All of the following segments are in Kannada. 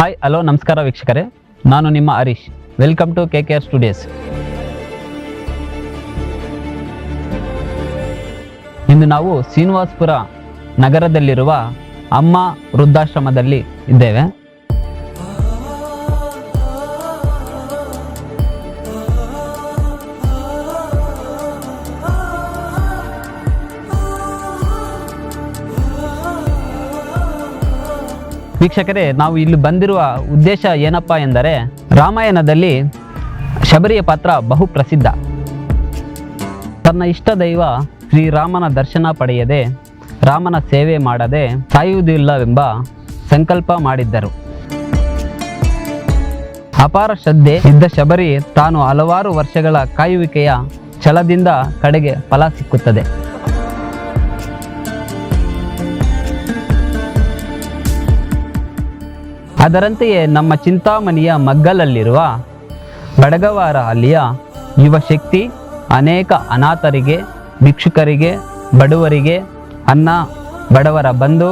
ಹಾಯ್ ಹಲೋ ನಮಸ್ಕಾರ ವೀಕ್ಷಕರೇ. ನಾನು ನಿಮ್ಮ Harish. Welcome to K K R studios ಇಂದು ನಾವು ಶ್ರೀನಿವಾಸ್ಪುರ ನಗರದಲ್ಲಿರುವ ಅಮ್ಮ ವೃದ್ಧಾಶ್ರಮದಲ್ಲಿ ಇದ್ದೇವೆ. ವೀಕ್ಷಕರೇ, ನಾವು ಇಲ್ಲಿ ಬಂದಿರುವ ಉದ್ದೇಶ ಏನಪ್ಪ ಎಂದರೆ, ರಾಮಾಯಣದಲ್ಲಿ ಶಬರಿಯ ಪಾತ್ರ ಬಹು ಪ್ರಸಿದ್ಧ ತನ್ನ ಇಷ್ಟ ದೈವ ಶ್ರೀರಾಮನ ದರ್ಶನ ಪಡೆಯದೆ, ರಾಮನ ಸೇವೆ ಮಾಡದೆ ಸಾಯುವುದಿಲ್ಲವೆಂಬ ಸಂಕಲ್ಪ ಮಾಡಿದ್ದರು. ಅಪಾರ ಶ್ರದ್ಧೆ ಇದ್ದ ಶಬರಿ ತಾನು ಹಲವಾರು ವರ್ಷಗಳ ಕಾಯುವಿಕೆಯ ಛಲದಿಂದ ಕಡೆಗೆ ಫಲ ಸಿಕ್ಕುತ್ತದೆ. ಅದರಂತೆಯೇ ನಮ್ಮ ಚಿಂತಾಮಣಿಯ ಮಗ್ಗಲಲ್ಲಿರುವ ಬಡಗವಾರ ಅಲ್ಲಿಯ ಯುವಶಕ್ತಿ ಅನೇಕ ಅನಾಥರಿಗೆ, ಭಿಕ್ಷುಕರಿಗೆ, ಬಡವರಿಗೆ, ಅನ್ನ ಬಡವರ ಬಂಧು,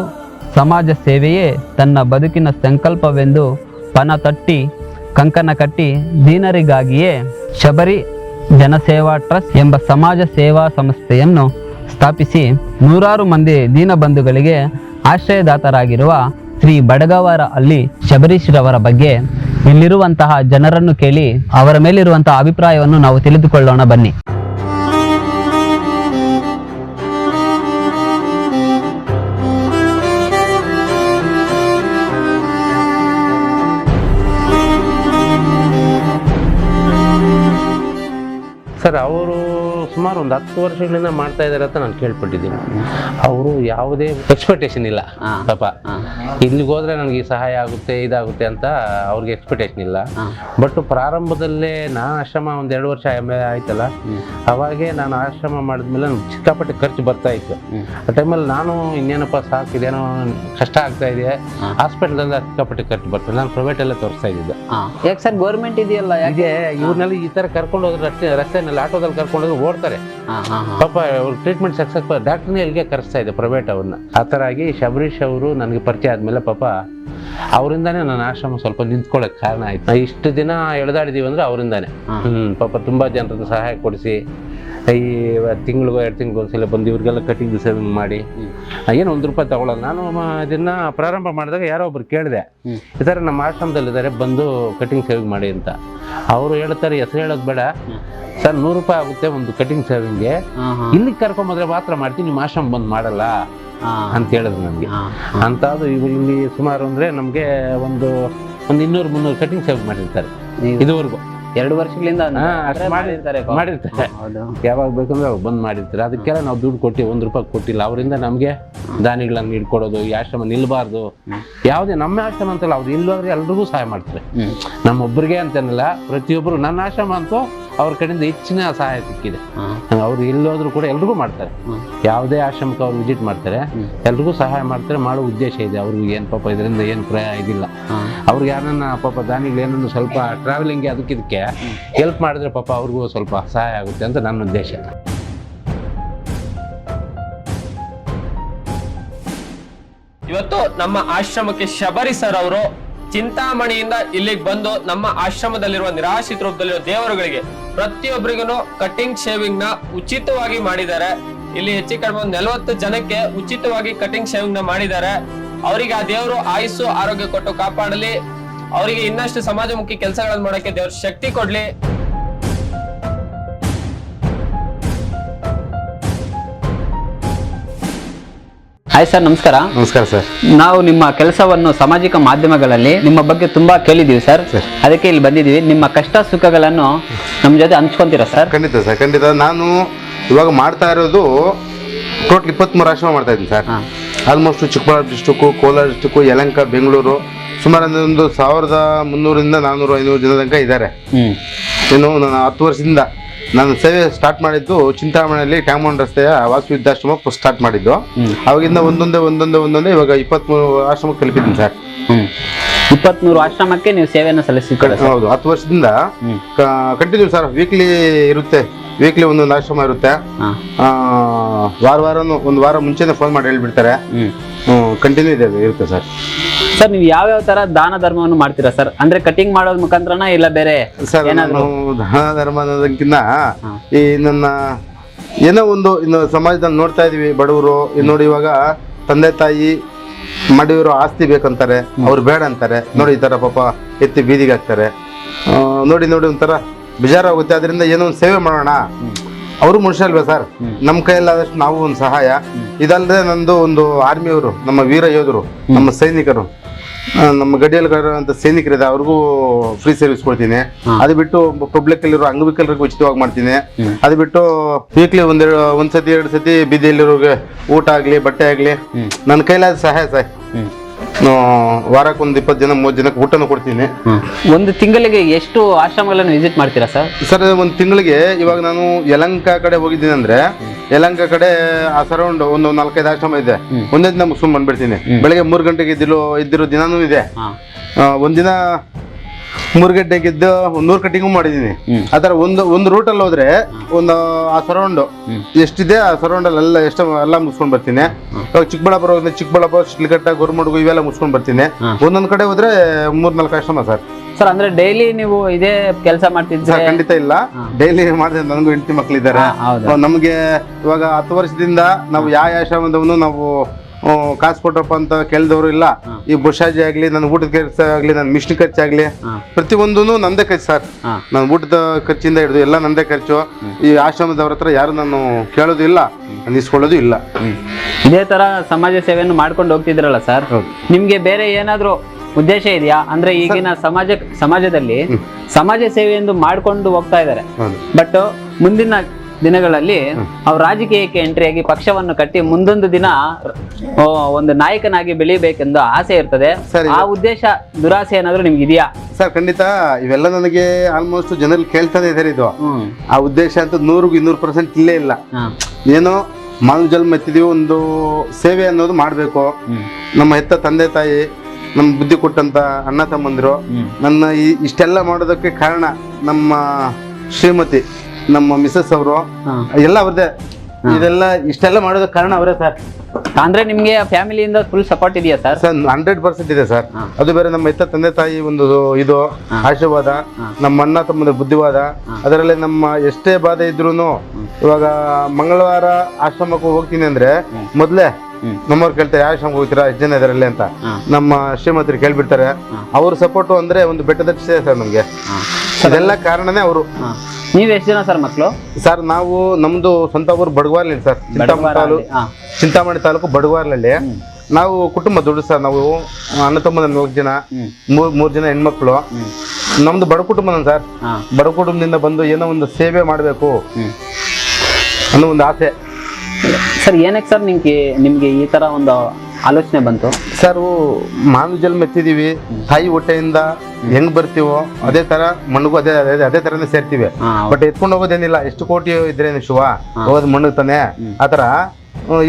ಸಮಾಜ ಸೇವೆಯೇ ತನ್ನ ಬದುಕಿನ ಸಂಕಲ್ಪವೆಂದು ಪಣ ತಟ್ಟಿ, ಕಂಕಣ ಕಟ್ಟಿ ದೀನರಿಗಾಗಿಯೇ ಶಬರಿ ಜನಸೇವಾ ಟ್ರಸ್ಟ್ ಎಂಬ ಸಮಾಜ ಸೇವಾ ಸಂಸ್ಥೆಯನ್ನು ಸ್ಥಾಪಿಸಿ ನೂರಾರು ಮಂದಿ ದೀನಬಂಧುಗಳಿಗೆ ಆಶ್ರಯದಾತರಾಗಿರುವ ಶ್ರೀ ಬಡಗವರ ಅಲ್ಲಿ ಶಬರೀಶ್ರವರ ಬಗ್ಗೆ ಇಲ್ಲಿರುವಂತಹ ಜನರನ್ನು ಕೇಳಿ ಅವರ ಮೇಲಿರುವಂತಹ ಅಭಿಪ್ರಾಯವನ್ನು ನಾವು ತಿಳಿದುಕೊಳ್ಳೋಣ, ಬನ್ನಿ. ಸರ್, ಅವರು ಸುಮಾರು ಒಂದು ಹತ್ತು ವರ್ಷಗಳಿಂದ ಮಾಡ್ತಾ ಇದ್ದಾರೆ ಅಂತ ನಾನು ಕೇಳ್ಪಟ್ಟಿದ್ದೀನಿ. ಅವರು ಯಾವುದೇ ಎಕ್ಸ್ಪೆಕ್ಟೇಷನ್ ಇಲ್ಲ. ಪಾಪ. ಇಲ್ಲಿಗೆ ಹೋದ್ರೆ ನನಗೆ ಈ ಸಹಾಯ ಆಗುತ್ತೆ ಇದಾಗುತ್ತೆ ಅಂತ ಅವ್ರಿಗೆ ಎಕ್ಸ್ಪೆಕ್ಟೇಷನ್ ಇಲ್ಲ. ಬಟ್ ಪ್ರಾರಂಭದಲ್ಲೇ ನಾನು ಆಶ್ರಮ ಒಂದು ಎರಡು ವರ್ಷ ಆಯ್ತಲ್ಲ ಅವಾಗೆ ನಾನು ಆಶ್ರಮ ಮಾಡಿದ್ಮೇಲೆ ನನ್ಗೆ ಸಿಕ್ಕಾಪಟ್ಟೆ ಖರ್ಚು ಬರ್ತಾ ಇತ್ತು. ಆ ಟೈಮಲ್ಲಿ ನಾನು ಇನ್ನೇನಪ್ಪ ಸಾಕು ಇದೇನೋ ಕಷ್ಟ ಆಗ್ತಾ ಇದೆ ಹಾಸ್ಪಿಟಲ್ದಲ್ಲ ಸಿಕ್ಕಾಪಟ್ಟೆ ಖರ್ಚು ಬರ್ತದೆ ನಾನು ಪ್ರೈವೇಟ್ ಎಲ್ಲ ತೋರಿಸ್ತಾ ಇದ್ದಿದ್ದೆ. ಯಾಕೆ ಸರ್ ಗೌರ್ಮೆಂಟ್ ಇದೆಯಲ್ಲ ಯಾಕೆ? ಇವ್ರನ್ನೆಲ್ಲ ಈ ತರ ಕರ್ಕೊಂಡು ಹೋದ್ರೆ ರಸ್ತೆ ರಸ್ತೆನಲ್ಲಿ ಆಟೋದಲ್ಲಿ ಕರ್ಕೊಂಡು ಹೋದ್ರೆ ಓಡ್ತಾರೆ. ಪಾಪ ಅವ್ರ ಟ್ರೀಟ್ಮೆಂಟ್ ಸಕ್ಸಸ್ ಡಾಕ್ಟರ್ನೇ ಇಲ್ಲಿಗೆ ಕರೆಸ್ತಾ ಇದೆ ಪ್ರೈವೇಟ್ ಅವ್ರನ್ನ. ಆ ಥರ ಆಗಿ ಶಬರೀಶ್ ಅವರು ನನಗೆ ಪರಿಚಯ ಆದಮೇಲೆ ಪಾಪ ಅವರಿಂದಾನೇ ನನ್ನ ಆಶ್ರಮ ಸ್ವಲ್ಪ ನಿಂತ್ಕೊಳ್ಳೋಕೆ ಕಾರಣ ಆಯ್ತು. ಇಷ್ಟು ದಿನ ಎಳೆದಾಡಿದೀವಿ ಅಂದ್ರೆ ಅವರಿಂದಾನೆ. ಹ್ಞೂ ಪಾಪ ತುಂಬಾ ಜನರದ್ದು ಸಹಾಯ ಕೊಡಿಸಿ ಈ ತಿಂಗಳಿಗೋ ಎರಡು ತಿಂಗಳಿಗೂ ಒಂದ್ಸಲ ಬಂದು ಇವ್ರಿಗೆಲ್ಲ ಕಟಿಂಗ್ ಸೇವಿಂಗ್ ಮಾಡಿ. ಏನು ಒಂದು ರೂಪಾಯಿ ತಗೊಳ್ಳೋದು ನಾನು ಇದನ್ನ ಪ್ರಾರಂಭ ಮಾಡಿದಾಗ ಯಾರೋ ಒಬ್ರು ಕೇಳಿದೆ. ಈ ಥರ ನಮ್ಮ ಆಶ್ರಮದಲ್ಲಿದ್ದಾರೆ ಬಂದು ಕಟಿಂಗ್ ಸೇವಿಂಗ್ ಮಾಡಿ ಅಂತ. ಅವರು ಹೇಳ್ತಾರೆ ಹೆಸರು ಹೇಳೋದು ಬೇಡ. ಸರ್ ನೂರು ರೂಪಾಯಿ ಆಗುತ್ತೆ ಒಂದು ಕಟಿಂಗ್ ಸೇವಿಂಗ್ಗೆ ಇಲ್ಲಿಗೆ ಕರ್ಕೊಂಬಂದ್ರೆ ಮಾತ್ರ ಮಾಡ್ತೀನಿ ನಿಮ್ಮ ಆಶ್ರಮ ಬಂದು ಮಾಡಲ್ಲ. ಅಂತ ಹೇಳಿದ್ರು ನನಗೆ ಅಂತ ಅದು ಇವು ಇಲ್ಲಿ ಸುಮಾರು ಅಂದರೆ ನಮಗೆ ಒಂದು ಒಂದು ಇನ್ನೂರು ಮುನ್ನೂರು ಕಟಿಂಗ್ ಸೇವಿಂಗ್ ಮಾಡಿರ್ತಾರೆ. ಇದುವರೆಗೂ. ಎರಡು ವರ್ಷಗಳಿಂದ ಮಾಡಿರ್ತಾರೆ ಮಾಡಿರ್ತಾರೆ ಯಾವಾಗ ಬೇಕಂದ್ರೆ ಅವಾಗ ಬಂದ್ ಮಾಡಿರ್ತಾರೆ. ಅದಕ್ಕೆಲ್ಲ ನಾವು ದುಡ್ಡು ಕೊಟ್ಟಿ ಒಂದ್ ರೂಪಾಯಿ ಕೊಟ್ಟಿಲ್ಲ. ಅವರಿಂದ ನಮಗೆ ದಾನಿಗಳನ್ನ ನೀಡ್ಕೊಡೋದು ಈ ಆಶ್ರಮ ನಿಲ್ಬಾರ್ದು. ಯಾವುದೇ ನಮ್ಮ ಆಶ್ರಮ ಅಂತಲ್ಲ ಅವ್ರು ಇಲ್ಲೋದ್ರೆ ಎಲ್ರಿಗೂ ಸಹಾಯ ಮಾಡ್ತಾರೆ. ನಮ್ಮೊಬ್ಬರಿಗೆ ಅಂತನಲ್ಲ ಪ್ರತಿಯೊಬ್ಬರು ನನ್ನ ಆಶ್ರಮ ಅಂತೂ ಅವ್ರ ಕಡೆಯಿಂದ ಹೆಚ್ಚಿನ ಸಹಾಯ ಸಿಕ್ಕಿದೆ. ಅವ್ರು ಎಲ್ಲೋದ್ರು ಕೂಡ ಎಲ್ರಿಗೂ ಮಾಡ್ತಾರೆ. ಯಾವುದೇ ಆಶ್ರಮಕ್ಕೆ ಅವ್ರು ವಿಸಿಟ್ ಮಾಡ್ತಾರೆ. ಎಲ್ರಿಗೂ ಸಹಾಯ ಮಾಡ್ತಾರೆ ಮಾಡೋ ಉದ್ದೇಶ ಇದೆ. ಅವ್ರಿಗೆ ಏನು ಪಾಪ ಇದರಿಂದ ಏನು ಪ್ರಯ ಇದಿಲ್ಲ. ಅವ್ರಿಗೆ ಯಾರನ್ನ ಪಾಪ ದಾನಿಗಳು ಏನನ್ನು ಸ್ವಲ್ಪ ಟ್ರಾವೆಲಿಂಗ್ಗೆ ಅದಕ್ಕಿದಕ್ಕೆ ಹೆಲ್ಪ್ ಮಾಡಿದ್ರೆ ಪಾಪ ಅವ್ರಿಗೂ ಸ್ವಲ್ಪ ಸಹಾಯ ಆಗುತ್ತೆ ಅಂತ ನನ್ನ ಉದ್ದೇಶ. ಇವತ್ತು ನಮ್ಮ ಆಶ್ರಮಕ್ಕೆ ಶಬರಿ ಸರ್ ಅವರು ಚಿಂತಾಮಣಿಯಿಂದ ಇಲ್ಲಿಗೆ ಬಂದು ನಮ್ಮ ಆಶ್ರಮದಲ್ಲಿರುವ ನಿರಾಶ್ರಿತ ರೂಪದಲ್ಲಿರುವ ದೇವರುಗಳಿಗೆ ಪ್ರತಿಯೊಬ್ಬರಿಗೂ ಕಟಿಂಗ್ ಶೇವಿಂಗ್ನ ಉಚಿತವಾಗಿ ಮಾಡಿದ್ದಾರೆ. ಇಲ್ಲಿ ಹೆಚ್ಚು ಕಡಿಮೆ ಒಂದು ನಲವತ್ತು ಜನಕ್ಕೆ ಉಚಿತವಾಗಿ ಕಟಿಂಗ್ ಶೇವಿಂಗ್ನ ಮಾಡಿದ್ದಾರೆ. ಅವರಿಗೆ ಆ ದೇವರು ಆಯುಸ್ಸು, ಆರೋಗ್ಯ ಕೊಟ್ಟು ಕಾಪಾಡಲಿ. ಅವರಿಗೆ ಇನ್ನಷ್ಟು ಸಮಾಜಮುಖಿ ಕೆಲಸಗಳನ್ನು ಮಾಡೋಕೆ ದೇವರು ಶಕ್ತಿ ಕೊಡ್ಲಿ. ಹಾಯ್ ಸರ್ ನಮಸ್ಕಾರ. ನಮಸ್ಕಾರ ಸರ್ ನಾವು ನಿಮ್ಮ ಕೆಲಸವನ್ನು ಸಾಮಾಜಿಕ ಮಾಧ್ಯಮಗಳಲ್ಲಿ ನಿಮ್ಮ ಬಗ್ಗೆ ತುಂಬಾ ಕೇಳಿದೀವಿ ಸರ್ ಅದಕ್ಕೆ ಇಲ್ಲಿ ಬಂದಿದ್ದೀವಿ. ನಿಮ್ಮ ಕಷ್ಟ ಸುಖಗಳನ್ನು ನಮ್ಮ ಜೊತೆ ಹಂಚ್ಕೊಂತೀರಾ ಸರ್ ಖಂಡಿತ ಸರ್ ಖಂಡಿತ. ನಾನು ಇವಾಗ ಮಾಡ್ತಾ ಇರೋದು ಟೋಟಲ್ ಇಪ್ಪತ್ತ್ಮೂರು ಆಶ್ರಮ ಮಾಡ್ತಾ ಇದ್ದೀನಿ sir almost Chikkaballapur district Kolar district Yelahanka Bengaluru ಸುಮಾರು ಒಂದು ಸಾವಿರದ ಮುನ್ನೂರಿಂದ ನಾನ್ನೂರು ಐನೂರು ಜನ ತನಕ ಇದ್ದಾರೆ. ಇನ್ನು ನಾನು ಹತ್ತು ವರ್ಷದಿಂದ ನಾನು ಸೇವೆ ಸ್ಟಾರ್ಟ್ ಮಾಡಿದ್ದು ಚಿಂತಾಮಣಿಯಲ್ಲಿ ಟ್ಯಾಂಗ್ಮೌಂಡ್ ರಸ್ತೆಯ ವಾಸು ವೃದ್ಧಾಶ್ರಮ ಸ್ಟಾರ್ಟ್ ಮಾಡಿದ್ದು. ಅವಾಗಿಂದ ಒಂದೊಂದೇ ಒಂದೊಂದೇ ಒಂದೊಂದೇ ಇವಾಗ ಇಪ್ಪತ್ಮೂರು ಆಶ್ರಮಕ್ಕೆ ತಲುಪಿದ್ದೀನಿ ಸರ್. ಇಪ್ಪತ್ಮೂರು ಆಶ್ರಮಕ್ಕೆ ನೀವು ಸೇವೆಯನ್ನು ಸಲ್ಲಿಸಿ ಹೌದು ಹತ್ತು ವರ್ಷದಿಂದ ಕಂಟಿನ್ಯೂ ಸರ್ ವೀಕ್ಲಿ ಇರುತ್ತೆ. ವೀಕ್ಲಿ ಒಂದೊಂದು ಆಶ್ರಮ ಇರುತ್ತೆ. ವಾರ ವಾರನು ಒಂದು ವಾರ ಮುಂಚೆನೆ ಫೋನ್ ಮಾಡಿ ಹೇಳ್ಬಿಡ್ತಾರೆ. ಕಂಟಿನ್ಯೂ ಇದೆ ಇರುತ್ತೆ ಸರ್. ಸರ್ ನೀವು ಯಾವ ಯಾವ ತರ ದಾನ ಧರ್ಮವನ್ನು ಮಾಡ್ತೀರಾ ಸರ್? ಅಂದ್ರೆ ಕಟಿಂಗ್ ಮಾಡೋದ್ ಮುಖಾಂತರನ ಇಲ್ಲ ಬೇರೆ ಸರ್ ಏನಾದ್ರು? ದಾನ ಧರ್ಮ ಅನ್ನೋದಕ್ಕಿಂತ ಈ ನನ್ನ ಏನೋ ಒಂದು ಇನ್ನು ಸಮಾಜದಲ್ಲಿ ನೋಡ್ತಾ ಇದೀವಿ ಬಡವರು. ಇನ್ನು ನೋಡಿ ಇವಾಗ ತಂದೆ ತಾಯಿ ಮಾಡಿರೋ ಆಸ್ತಿ ಬೇಕಂತಾರೆ ಅವ್ರು ಬೇಡ ಅಂತಾರೆ. ನೋಡಿ ಈ ತರ ಪಾಪ ಎತ್ತಿ ಬೀದಿಗೆ ಹಾಕ್ತಾರೆ. ಆ, ನೋಡಿ ನೋಡಿ ಒಂಥರ ಬೇಜಾರಾಗುತ್ತೆ. ಅದರಿಂದ ಏನೋ ಒಂದು ಸೇವೆ ಮಾಡೋಣ. ಅವರು ಮನುಷ್ಯ ಅಲ್ವಾ ಸರ್? ನಮ್ಮ ಕೈಯಲ್ಲಾದಷ್ಟು ನಾವು ಒಂದು ಸಹಾಯ. ಇದಲ್ಲದೆ ನಂದು ಒಂದು ಆರ್ಮಿಯವರು ನಮ್ಮ ವೀರ ಯೋಧರು ನಮ್ಮ ಸೈನಿಕರು ನಮ್ಮ ಗಡಿಯಲ್ಲಿ ಅಂತ ಸೈನಿಕರಿದೆ ಅವ್ರಿಗೂ ಫ್ರೀ ಸರ್ವಿಸ್ ಕೊಡ್ತೀನಿ. ಅದು ಬಿಟ್ಟು ಪಬ್ಲಿಕ್ ಅಲ್ಲಿರೋ ಅಂಗವಿಕಲರಿಗೆ ಉಚಿತವಾಗಿ ಮಾಡ್ತೀನಿ. ಅದು ಬಿಟ್ಟು ವೀಕ್ಲಿ ಒಂದೆರಡು ಒಂದ್ಸತಿ ಎರಡು ಸತಿ ಬೀದಿಯಲ್ಲಿರೋರಿಗೆ ಊಟ ಆಗಲಿ ಬಟ್ಟೆ ಆಗಲಿ ನನ್ನ ಕೈಲಾದ ಸಹಾಯ ಸರ್. ಹ್ಮ್. ವಾರಕ್ಕೆ ಒಂದು ಇಪ್ಪತ್ತು ಜನ ಮೂವತ್ತು ಜನಕ್ಕೆ ಊಟನೂ ಕೊಡ್ತೀನಿ. ಒಂದು ತಿಂಗಳಿಗೆ ಎಷ್ಟು ಆಶ್ರಮಗಳನ್ನು ವಿಸಿಟ್ ಮಾಡ್ತೀರಾ ಸರ್? ಸರ್ ಒಂದು ತಿಂಗಳಿಗೆ ಇವಾಗ ನಾನು ಯಲಂಕ ಕಡೆ ಹೋಗಿದ್ದೀನಿ ಅಂದ್ರೆ ಯಲಂಕ ಕಡೆ ಆ ಸರೌಂಡ್ ಒಂದು ನಾಲ್ಕೈದು ಆಶ್ರಮ ಇದೆ. ಒಂದೇ ದಿನ ಮುಗಿಸ್ಕೊಂಡ್ ಬಂದ್ಬಿಡ್ತೀನಿ. ಬೆಳಗ್ಗೆ ಮೂರು ಗಂಟೆಗೆ ಇದ್ದಿರೋ ಇದ್ದಿರೋ ದಿನಾನೂ ಇದೆ. ಒಂದಿನ ಮೂರು ಗೆದ್ದು ಒಂದು ನೂರು ಕಟ್ಟಿಂಗು ಮಾಡಿದ್ದೀನಿ. ಆ ಥರ ಒಂದು ಒಂದು ರೂಟಲ್ಲಿ ಹೋದ್ರೆ ಒಂದು ಆ ಸರೌಂಡ್ ಎಷ್ಟಿದೆ ಆ ಸರೌಂಡ್ ಎಲ್ಲ ಎಷ್ಟು ಎಲ್ಲ ಮುಗಿಸ್ಕೊಂಡ್ ಬರ್ತೀನಿ. ಇವಾಗ ಚಿಕ್ಕಬಳ್ಳಾಪುರ ಹೋದ್ರೆ ಚಿಕ್ಕಬಳ್ಳಾಪುರ ಶಿಡ್ಲಘಟ್ಟ ಗುರುಮಡುಗು ಇವೆಲ್ಲ ಮುಗಿಸ್ಕೊಂಡ್ ಬರ್ತೀನಿ. ಒಂದೊಂದು ಕಡೆ ಹೋದ್ರೆ ಮೂರ್ನಾಲ್ಕು ನಾಲ್ಕು ಆಶ್ರಮ ಸರ್. ಸರ್ ಅಂದ್ರೆ ಡೈಲಿ ನೀವು ಇದೇ ಕೆಲಸ ಮಾಡ್ತಿದ್ರೆ ಸರ್ ಖಂಡಿತ ಇಲ್ಲ. ಡೈಲಿ ಮಾಡಿದ್ರೆ ನನಗೂ ಹೆಂಡತಿ ಹೌದು. ನಮಗೆ ಇವಾಗ ಹತ್ತು ವರ್ಷದಿಂದ ನಾವು ಯಾವ ಯಾವ ಶ್ರಮದವನು ನಾವು ಕಾಸು ಕೊಟ್ರಪ್ಪ ಅಂತ ಕೇಳಿದವರು ಇಲ್ಲ. ಈ ಬುಷಾಜಿ ಆಗ್ಲಿ ನನ್ನ ಊಟದ ಖರ್ಚು ಆಗ್ಲಿ ನನ್ನ ಮಿಷ್ಟಿ ಖರ್ಚಾಗ್ಲಿ ಪ್ರತಿಯೊಂದೂ ನಂದೇ ಖರ್ಚು ಸರ್. ನನ್ನ ಊಟದ ಖರ್ಚಿಂದ ಹಿಡಿದು ಎಲ್ಲ ನಂದೇ ಖರ್ಚು. ಈ ಆಶ್ರಮದವ್ರ ಹತ್ರ ಯಾರು ನಾನು ಕೇಳೋದು ಇಲ್ಲ ಅನ್ನಿಸ್ಕೊಳ್ಳೋದು ಇಲ್ಲ. ಇದೇ ತರ ಸಮಾಜ ಸೇವೆಯನ್ನು ಮಾಡ್ಕೊಂಡು ಹೋಗ್ತಿದ್ರಲ್ಲ ಸರ್? ನಿಮ್ಗೆ ಬೇರೆ ಏನಾದ್ರು ಉದ್ದೇಶ ಇದೆಯಾ? ಅಂದ್ರೆ ಈಗಿನ ಸಮಾಜ ಸಮಾಜದಲ್ಲಿ ಸಮಾಜ ಸೇವೆಯನ್ನು ಮಾಡ್ಕೊಂಡು ಹೋಗ್ತಾ ಇದ್ದಾರೆ. ಬಟ್ ಮುಂದಿನ ದಿನಗಳಲ್ಲಿ ಅವ್ರು ರಾಜಕೀಯಕ್ಕೆ ಎಂಟ್ರಿ ಆಗಿ ಪಕ್ಷವನ್ನು ಕಟ್ಟಿ ಮುಂದೊಂದು ದಿನ ಒಂದು ನಾಯಕನಾಗಿ ಬೆಳಿಬೇಕೆಂದು ಆಸೆ ಇರ್ತದೆ. ಆ ಉದ್ದೇಶ ದುರಾಸೆ ಏನಾದ್ರೂ ನಿಮ್ಗೆ ಇದೆಯಾ? ಸರ್ ಖಂಡಿತ ಇವೆಲ್ಲ ನನಗೆ ಆಲ್ಮೋಸ್ಟ್ ಜನರಲ್ಲಿ ಕೇಳ್ತಾನೆ ಇದ್ದಾರೆ ಇದು. ಆ ಉದ್ದೇಶ ಅಂತ ನೂರಿಗೂ ಇನ್ನೂರು ಪರ್ಸೆಂಟ್ ಇಲ್ಲೇ ಇಲ್ಲ. ಏನೋ ಮಾನವ ಜನ್ಮ ಎತ್ತಿದೀವಿ ಒಂದು ಸೇವೆ ಅನ್ನೋದು ಮಾಡಬೇಕು. ನಮ್ಮ ಹೆತ್ತ ತಂದೆ ತಾಯಿ ನಮ್ಮ ಬುದ್ಧಿ ಕೊಟ್ಟಂತ ಅಣ್ಣ ತಮ್ಮಂದಿರು ನನ್ನ ಈ ಇಷ್ಟೆಲ್ಲ ಮಾಡೋದಕ್ಕೆ ಕಾರಣ ನಮ್ಮ ಶ್ರೀಮತಿ ನಮ್ಮ ಮಿಸಸ್ ಅವರು ಎಲ್ಲ ಅವ್ರದ್ದೇ ಇದೆಲ್ಲ ಇಷ್ಟೆಲ್ಲ ಮಾಡೋದಕ್ಕೆ ಕಾರಣ ಅವರೇ ಸರ್. ಅಂದ್ರೆ ನಿಮ್ಗೆ ಫ್ಯಾಮಿಲಿಯಿಂದ ಫುಲ್ ಸಪೋರ್ಟ್ ಇದೆಯಾ ಸರ್? ಸರ್ ಹಂಡ್ರೆಡ್ ಪರ್ಸೆಂಟ್ ಇದೆ ಸರ್. ಅದು ಬೇರೆ ನಮ್ಮ ಇತ್ತ ತಂದೆ ತಾಯಿ ಒಂದು ಇದು ಆಶೀರ್ವಾದ ನಮ್ಮ ಅಣ್ಣ ತಮ್ಮದ ಬುದ್ಧಿವಾದ ಅದರಲ್ಲಿ ನಮ್ಮ ಎಷ್ಟೇ ಬಾಧೆ ಇದ್ರು ಇವಾಗ ಮಂಗಳವಾರ ಆಶ್ರಮಕ್ಕೆ ಹೋಗ್ತೀನಿ ಅಂದ್ರೆ ಮೊದ್ಲೇ ನಮ್ಮವ್ರು ಕೇಳ್ತಾರೆ ಯಾವ ಆಶ್ರಮಕ್ಕೆ ಹೋಗ್ತೀರಾ? ಎಷ್ಟು ಜನ ಇದರಲ್ಲಿ ಅಂತ. ನಮ್ಮ ಶ್ರೀಮಂತರು ಕೇಳ್ಬಿಡ್ತಾರೆ. ಅವ್ರ ಸಪೋರ್ಟು ಅಂದ್ರೆ ಒಂದು ಬೆಟ್ಟದ ಸರ್ ನಮ್ಗೆ. ಅದೆಲ್ಲ ಕಾರಣನೇ ಅವರು. ನೀವ್ ಎಷ್ಟು ಜನ ಸರ್ ಮಕ್ಕಳು ಸರ್ ನಾವು ನಮ್ದು ಸ್ವಂತ ಊರು ಬಡಗವಾರ್ಲಿ ಸರ್. ಚಿಂತಾಮಣಿ ತಾಲೂಕು. ಚಿಂತಾಮಣಿ ತಾಲೂಕು ನಾವು ಕುಟುಂಬ ದುಡ್ಡು ಸರ್ ನಾವು ಅಣ್ಣ ತಮ್ಮದ ನಾಲ್ಕು ಜನ ಮೂರ್ ಮೂರ್ ಜನ ಹೆಣ್ಮಕ್ಳು. ನಮ್ದು ಬಡ ಕುಟುಂಬ ಸರ್. ಬಡ ಕುಟುಂಬದಿಂದ ಬಂದು ಏನೋ ಒಂದು ಸೇವೆ ಮಾಡಬೇಕು ಅನ್ನೋ ಒಂದು ಆಸೆ. ಸರ್ ಏನಕ್ಕೆ ಸರ್ ನಿಮ್ಗೆ ನಿಮ್ಗೆ ಈ ತರ ಒಂದು ಆಲೋಚನೆ ಬಂತು. ಸರ್ ಮಾನವ ಜನ್ಮ ಎತ್ತಿದೀವಿ ತಾಯಿ ಹೊಟ್ಟೆಯಿಂದ ಹೆಂಗ್ ಬರ್ತೀವೋ ಅದೇ ತರ ಮಣ್ಣಿಗೂ ಅದೇ ಅದೇ ಅದೇ ತರನೇ ಸೇರ್ತೀವಿ. ಬಟ್ ಎತ್ಕೊಂಡು ಹೋಗೋದೇನಿಲ್ಲ. ಎಷ್ಟು ಕೋಟಿ ಇದ್ರೆ ಶಿವ? ಹೋಗೋದು ಮಣ್ಣು ತಾನೆ? ಆತರ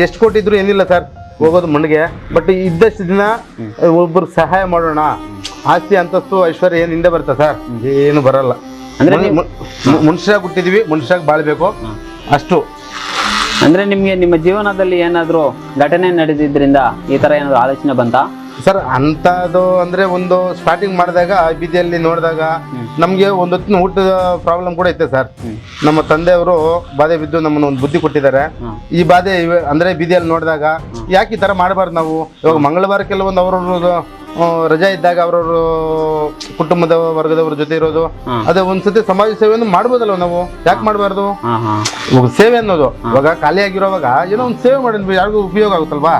ಎಷ್ಟು ಕೋಟಿ ಇದ್ರು ಏನಿಲ್ಲ ಸರ್. ಹೋಗೋದು ಮಣ್ಣಿಗೆ. ಬಟ್ ಇದ್ದಷ್ಟು ದಿನ ಒಬ್ಬರು ಸಹಾಯ ಮಾಡೋಣ. ಆಸ್ತಿ ಅಂತಸ್ತು ಐಶ್ವರ್ಯ ಏನ್ ಹಿಂದೆ ಬರುತ್ತೆ ಸರ್? ಏನು ಬರಲ್ಲ. ಅಂದ್ರೆ ಮನುಷ್ಯರಾಗಿ ಹುಟ್ಟಿದೀವಿ ಮನುಷ್ಯರಾಗಿ ಬಾಳ್ಬೇಕು. ಅಷ್ಟು. ಅಂದ್ರೆ ನಿಮ್ಗೆ ನಿಮ್ಮ ಜೀವನದಲ್ಲಿ ಏನಾದ್ರು ಘಟನೆ ನಡೆದಿದ್ರಿಂದ ಈ ತರ ಏನಾದ್ರು ಆಲೋಚನೆ ಬಂತಾ? ಸರ್ ಅಂತದ್ದು ಅಂದ್ರೆ ಒಂದು ಸ್ಟಾರ್ಟಿಂಗ್ ಮಾಡಿದಾಗ ಬೀದಿಯಲ್ಲಿ ನೋಡಿದಾಗ ನಮ್ಗೆ ಒಂದು ಹೊತ್ತಿನ ಊಟದ ಪ್ರಾಬ್ಲಮ್ ಕೂಡ ಐತೆ ಸರ್. ನಮ್ಮ ತಂದೆಯವರು ಬಾಧೆ ಬಿದ್ದು ನಮ್ಮನ್ನ ಒಂದು ಬುದ್ಧಿ ಕೊಟ್ಟಿದ್ದಾರೆ. ಈ ಬಾಧೆ ಅಂದ್ರೆ ಬೀದಿಯಲ್ಲಿ ನೋಡಿದಾಗ ಯಾಕೆ ಈ ತರ ಮಾಡಬಾರ್ದು ನಾವು? ಇವಾಗ ಮಂಗಳವಾರ ಕೆಲವೊಂದು ಅವ್ರವ್ರ ರಜಾ ಇದ್ದಾಗ ಅವ್ರವ್ರ ಕುಟುಂಬದ ವರ್ಗದವ್ರ ಜೊತೆ ಇರೋದು. ಅದೇ ಒಂದ್ಸತಿ ಸಮಾಜ ಸೇವೆಯನ್ನು ಮಾಡ್ಬೋದಲ್ವ ನಾವು? ಯಾಕೆ ಮಾಡಬಾರ್ದು? ಇವಾಗ ಸೇವೆ ಅನ್ನೋದು. ಇವಾಗ ಖಾಲಿಯಾಗಿರೋವಾಗ ಏನೋ ಒಂದು ಸೇವೆ ಮಾಡಿದ್ವಿ ಯಾರಿಗೂ ಉಪಯೋಗ ಆಗುತ್ತಲ್ವಾ?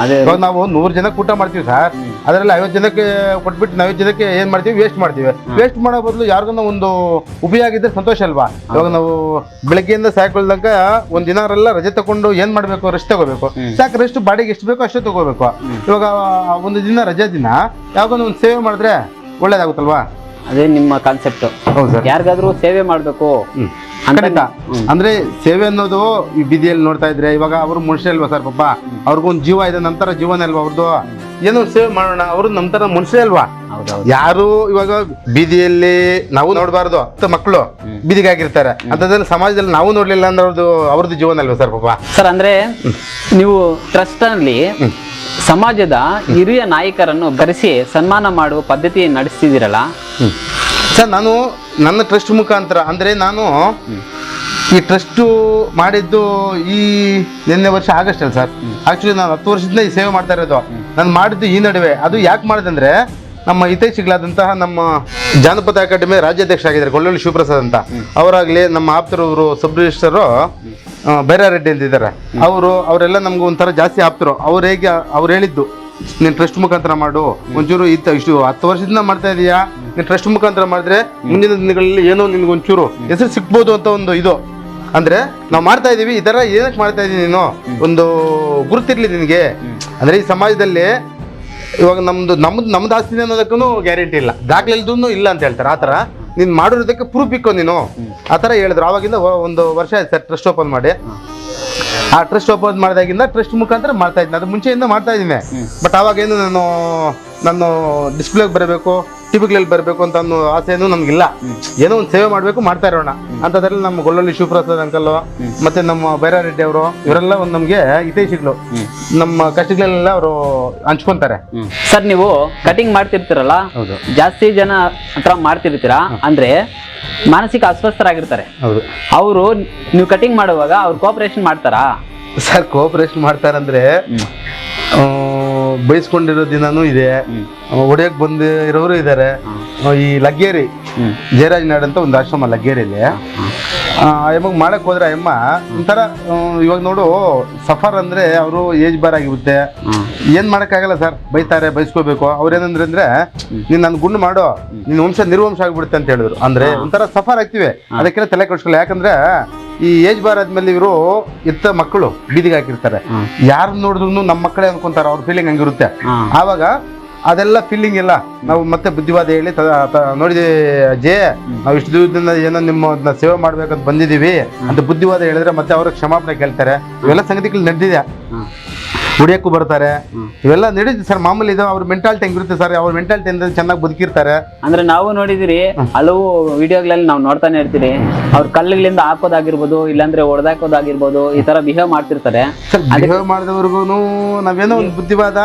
ಅದೇ. ಇವಾಗ ನಾವು ನೂರು ಜನಕ್ಕೆ ಊಟ ಮಾಡ್ತೀವಿ ಸರ್. ಅದರಲ್ಲಿ ಐವತ್ತು ಜನಕ್ಕೆ ಕೊಟ್ಬಿಟ್ಟು ಐವತ್ತು ಜನಕ್ಕೆ ಏನು ಮಾಡ್ತೀವಿ? ವೇಸ್ಟ್ ಮಾಡ್ತೀವಿ. ವೇಸ್ಟ್ ಮಾಡೋ ಬದಲು ಯಾರಿಗನ್ನ ಒಂದು ಉಪಯೋಗ ಇದ್ರೆ ಸಂತೋಷ ಅಲ್ವಾ? ಇವಾಗ ನಾವು ಬೆಳಗ್ಗೆಯಿಂದ ಸಾಯಕೊಳ್ದಂಕ ಒಂದು ದಿನಾರೆಲ್ಲ ರಜೆ ತಗೊಂಡು ಏನು ಮಾಡಬೇಕು? ರೆಸ್ಟ್ ತಗೋಬೇಕು. ಸಾಕು ರೆಸ್ಟ್ ಬಾಡಿಗೆ ಎಷ್ಟು ಬೇಕೋ ಅಷ್ಟೇ ತಗೋಬೇಕು. ಇವಾಗ ಒಂದು ದಿನ ರಜೆ ದಿನ ಯಾವಾಗ ಒಂದು ಸೇವೆ ಮಾಡಿದ್ರೆ ಒಳ್ಳೇದಾಗುತ್ತಲ್ವಾ? ಅದೇ ನಿಮ್ಮ ಕಾನ್ಸೆಪ್ಟ್ ಹೌದು ಸರ್. ಯಾರಿಗಾದ್ರೂ ಸೇವೆ ಮಾಡ್ಬೇಕು. ಖಂಡಿತ. ಅಂದ್ರೆ ಸೇವೆ ಅನ್ನೋದು ಈ ಬೀದಿಯಲ್ಲಿ ನೋಡ್ತಾ ಇದ್ರೆ ಇವಾಗ ಅವರು ಮನುಷ್ಯ ಅಲ್ವಾ ಸರ್ ಪಾಪ? ಅವ್ರಿಗೊಂದು ಜೀವ ಇದೆ ನಂತರ ಜೀವನ ಅಲ್ವಾ ಅವ್ರದ್ದು ಏನು ಸೇವೆ ಮಾಡೋಣ ಅವರು ನಂತರ ತರ ಮನುಷ್ಯ ಅಲ್ವಾ ಯಾರು ಇವಾಗ ಬೀದಿಯಲ್ಲಿ ನಾವು ನೋಡಬಾರ್ದು ಮಕ್ಕಳು ಬೀದಿಗಾಗಿರ್ತಾರೆ ಅಂತದ್ರಲ್ಲಿ ಸಮಾಜದಲ್ಲಿ ನಾವು ನೋಡ್ಲಿಲ್ಲ ಅಂದ್ರೆ ಅವ್ರದ್ದು ಅವ್ರದ್ದು ಜೀವನ ಅಲ್ವಾ ಸರ್ ಪಾಪ? ಸರ್ ಅಂದ್ರೆ ನೀವು ಟ್ರಸ್ಟ್ ಅಲ್ಲಿ ಸಮಾಜದ ಹಿರಿಯ ನಾಯಕರನ್ನು ಕರೆಸಿ ಸನ್ಮಾನ ಮಾಡುವ ಪದ್ಧತಿ ನಡೆಸ್ತಿದ್ದೀರಲ್ಲ? ಸರ್ ನಾನು ನನ್ನ ಟ್ರಸ್ಟ್ ಮುಖಾಂತರ ಅಂದರೆ ನಾನು ಈ ಟ್ರಸ್ಟು ಮಾಡಿದ್ದು ಈ ನಿನ್ನೆ ವರ್ಷ ಆಗಸ್ಟ್ ಅಲ್ಲ ಸರ್ ಆ್ಯಕ್ಚುಲಿ ನಾನು ಹತ್ತು ವರ್ಷದಿಂದ ಈ ಸೇವೆ ಮಾಡ್ತಾ ಇರೋದು. ನಾನು ಮಾಡಿದ್ದು ಈ ನಡುವೆ. ಅದು ಯಾಕೆ ಮಾಡಿದಂದ್ರೆ ನಮ್ಮ ಹಿತೈಷಿಗಳಾದಂತಹ ನಮ್ಮ ಜಾನಪದ ಅಕಾಡೆಮಿ ರಾಜ್ಯಾಧ್ಯಕ್ಷ ಆಗಿದ್ದಾರೆ ಗೊಳ್ಳೊಳ್ಳಿ ಶಿವಪ್ರಸಾದ್ ಅಂತ. ಅವರಾಗಲಿ ನಮ್ಮ ಆಪ್ತರವರು ಸಬ್ ರಿಜಿಸ್ಟರು ಬೈರಾರೆಡ್ಡಿ ಅಂತ ಇದ್ದಾರೆ. ಅವರು ಅವರೆಲ್ಲ ನಮ್ಗೆ ಒಂಥರ ಜಾಸ್ತಿ ಆಪ್ತರು. ಅವ್ರು ಹೇಗೆ ಅವ್ರು ಹೇಳಿದ್ದು ನೀನು ಟ್ರಸ್ಟ್ ಮುಖಾಂತರ ಮಾಡು. ಒಂಚೂರು ಇತ್ತ ಇಷ್ಟು ಹತ್ತು ವರ್ಷದಿಂದ ಮಾಡ್ತಾ ಇದೀಯಾ? ನೀನು ಟ್ರಸ್ಟ್ ಮುಖಾಂತರ ಮಾಡಿದ್ರೆ ಮುಂದಿನ ದಿನಗಳಲ್ಲಿ ಏನೋ ನಿನ್ಗೆ ಒಂಚೂರು ಹೆಸರು ಸಿಕ್ಬೋದು ಅಂತ ಒಂದು ಇದು. ಅಂದ್ರೆ ನಾವು ಮಾಡ್ತಾ ಇದೀವಿ ಈ ತರ ಏನಕ್ಕೆ ಮಾಡ್ತಾ ಇದೀನಿ ನೀನು? ಒಂದು ಗುರುತಿರ್ಲಿ ನಿನಗೆ. ಅಂದ್ರೆ ಈ ಸಮಾಜದಲ್ಲಿ ಇವಾಗ ನಮ್ದು ನಮ್ದು ನಮ್ದು ಆಸ್ತಿ ಅನ್ನೋದಕ್ಕೂ ಗ್ಯಾರಂಟಿ ಇಲ್ಲ. ದಾಖಲೆಲ್ದೂ ಇಲ್ಲ ಅಂತ ಹೇಳ್ತಾರೆ. ಆ ಥರ ನೀನು ಮಾಡಿರೋದಕ್ಕೆ ಪ್ರೂಫ್ ಇಕ್ಕೋ ನೀನು. ಆ ಥರ ಹೇಳಿದ್ರು. ಆವಾಗಿಂದ ಒಂದು ವರ್ಷ ಆಯ್ತು ಸರ್ ಟ್ರಸ್ಟ್ ಓಪನ್ ಮಾಡಿ. ಆ ಟ್ರಸ್ಟ್ ಓಪನ್ ಮಾಡಿದಾಗಿಂದ ಟ್ರಸ್ಟ್ ಮುಖಾಂತರ ಮಾಡ್ತಾ ಇದ್ದೀನಿ. ಅದು ಮುಂಚೆಯಿಂದ ಮಾಡ್ತಾ ಇದ್ದೀನಿ. ಬಟ್ ಅವಾಗೇನು ನಾನು ನಾನು ಡಿಸ್ಪ್ಲೇಗೆ ಬರಬೇಕು ಟಿವಿಗಳಲ್ಲಿ ಬರಬೇಕು ಅಂತ ಅನ್ನೋ ಆಸೆನೂ ನಮಗಿಲ್ಲ. ಏನೋ ಒಂದು ಸೇವೆ ಮಾಡಬೇಕು ಮಾಡ್ತಾ ಇರೋಣ. ಅಂತದ್ರಲ್ಲಿ ನಮ್ಮ ಗೊಳ್ಳಲ್ಲಿ ಶಿವಪ್ರಸಾದ್ ಅಂಕಲ್ ಮತ್ತೆ ನಮ್ಮ ಬೈರಾರೆಡ್ಡಿ ಅವರು ಇವರೆಲ್ಲ ಒಂದು ನಮಗೆ ಹಿತೈಷಿಗಳು. ನಮ್ಮ ಕಷ್ಟಗಳೆಲ್ಲ ಅವರು ಹಂಚ್ಕೊಂತಾರೆ. ಸರ್ ನೀವು ಕಟಿಂಗ್ ಮಾಡ್ತಿರ್ತೀರಲ್ಲ. ಜಾಸ್ತಿ ಜನ ಹತ್ರ ಮಾಡ್ತಿರ್ತೀರಾ? ಅಂದ್ರೆ ಮಾನಸಿಕ ಅಸ್ವಸ್ಥರಾಗಿರ್ತಾರೆ. ಅವರು ನೀವು ಕಟಿಂಗ್ ಮಾಡುವಾಗ ಅವ್ರು ಕೋಪರೇಷನ್ ಮಾಡ್ತಾರಾ? ಸರ್ ಕೋಪರೇಷನ್ ಮಾಡ್ತಾರಂದ್ರೆ ಬೈಸ್ಕೊಂಡಿರೋ ದಿನಾನು ಇದೆ ಒಡೆಯಕ್ ಬಂದು ಇರೋರು ಇದ್ದಾರೆ ಈ ಲಗ್ಗೇರಿ ಜಯರಾಜ್ ನಾಡ್ ಅಂತ ಒಂದು ಆಶ್ರಮ ಲಗ್ಗೇರಿಯಲ್ಲಿ ಎಮ್ಮಗ್ ಮಾಡಕ್ ಹೋದ್ರೆ ಅಮ್ಮ ಒಂಥರ ಇವಾಗ ನೋಡು ಸಫರ್ ಅಂದ್ರೆ ಅವರು ಏಜ್ ಬಾರ್ ಆಗಿರುತ್ತೆ. ಏನ್ ಮಾಡಕ್ಕಾಗಲ್ಲ ಸರ್ ಬೈತಾರೆ ಬೈಸ್ಕೋಬೇಕು. ಅವ್ರೇನಂದ್ರೆ ಅಂದ್ರೆ ನೀನ್ ನನ್ ಗುಂಡು ಮಾಡೋ ನಿನ್ ವಂಶ ನಿರ್ವಂಶ ಆಗ್ಬಿಡುತ್ತೆ ಅಂತ ಹೇಳಿದ್ರು. ಅಂದ್ರೆ ಒಂಥರ ಸಫರ್ ಆಗ್ತಿವಿ. ಅದಕ್ಕೆಲ್ಲ ತಲೆ ಕೆಡ್ಸ್ಕೊಳ್ಳಿ. ಯಾಕಂದ್ರೆ ಈ ಏಜ್ ಬಾರ್ ಆದ್ಮೇಲೆ ಇವರು ಇತ್ತ ಮಕ್ಕಳು ಬೀದಿಗೆ ಹಾಕಿರ್ತಾರೆ. ಯಾರು ನೋಡಿದ್ರು ನಮ್ಮ ಮಕ್ಕಳೇ ಅನ್ಕೊಂತಾರೆ ಅವ್ರ ಫೀಲಿಂಗ್ ಹಂಗಿರುತ್ತೆ. ಆವಾಗ ಅದೆಲ್ಲ ಫೀಲಿಂಗ್ ಇಲ್ಲ. ನಾವು ಮತ್ತೆ ಬುದ್ಧಿವಾದ ಹೇಳಿ ನೋಡಿದೆ ಜೇ ನಾವು ಇಷ್ಟು ದಿವಸದಿಂದ ಏನೋ ನಿಮ್ಮ ಸೇವೆ ಮಾಡ್ಬೇಕಂತ ಬಂದಿದೀವಿ ಅಂತ ಬುದ್ಧಿವಾದ ಹೇಳಿದ್ರೆ ಮತ್ತೆ ಅವ್ರಿಗೆ ಕ್ಷಮಾಪಣೆ ಕೇಳ್ತಾರೆ. ಇವೆಲ್ಲ ಸಂಗತಿಗಳು ನಡೆದಿದೆ. ಕುಡಿಯಕ್ಕೂ ಬರ್ತಾರೆ. ಇವೆಲ್ಲ ನಡೀತಿ ಸರ್ ಮಾಮೂಲಿ ಇದು ಅವ್ರ ಮೆಂಟಾಲಿಟಿ ಹೆಂಗಿರುತ್ತೆ ಸರ್? ಅವ್ರ ಮೆಂಟಾಲಿಟಿ ಅಂದ್ರೆ ಚೆನ್ನಾಗಿ ಬದುಕಿರ್ತಾರೆ. ಅಂದ್ರೆ ನಾವು ನೋಡಿದಿರಿ ಹಲವು ವಿಡಿಯೋಗಳಲ್ಲಿ ನಾವು ನೋಡ್ತಾನೆ ಇರ್ತೀರಿ. ಅವ್ರ ಕಲ್ಲುಗಳಿಂದ ಹಾಕೋದಾಗಿರ್ಬೋದು ಇಲ್ಲಾಂದ್ರೆ ಹೊಡೆದಾಕೋದಾಗಿರ್ಬೋದು ಈ ತರ ಬಿಹೇವ್ ಮಾಡ್ತಿರ್ತಾರೆ. ಸರ್ ಬಿಹೇವ್ ಮಾಡಿದವ್ರಿಗೂ ನಾವೇನೋ ಒಂದು ಬುದ್ಧಿವಾದ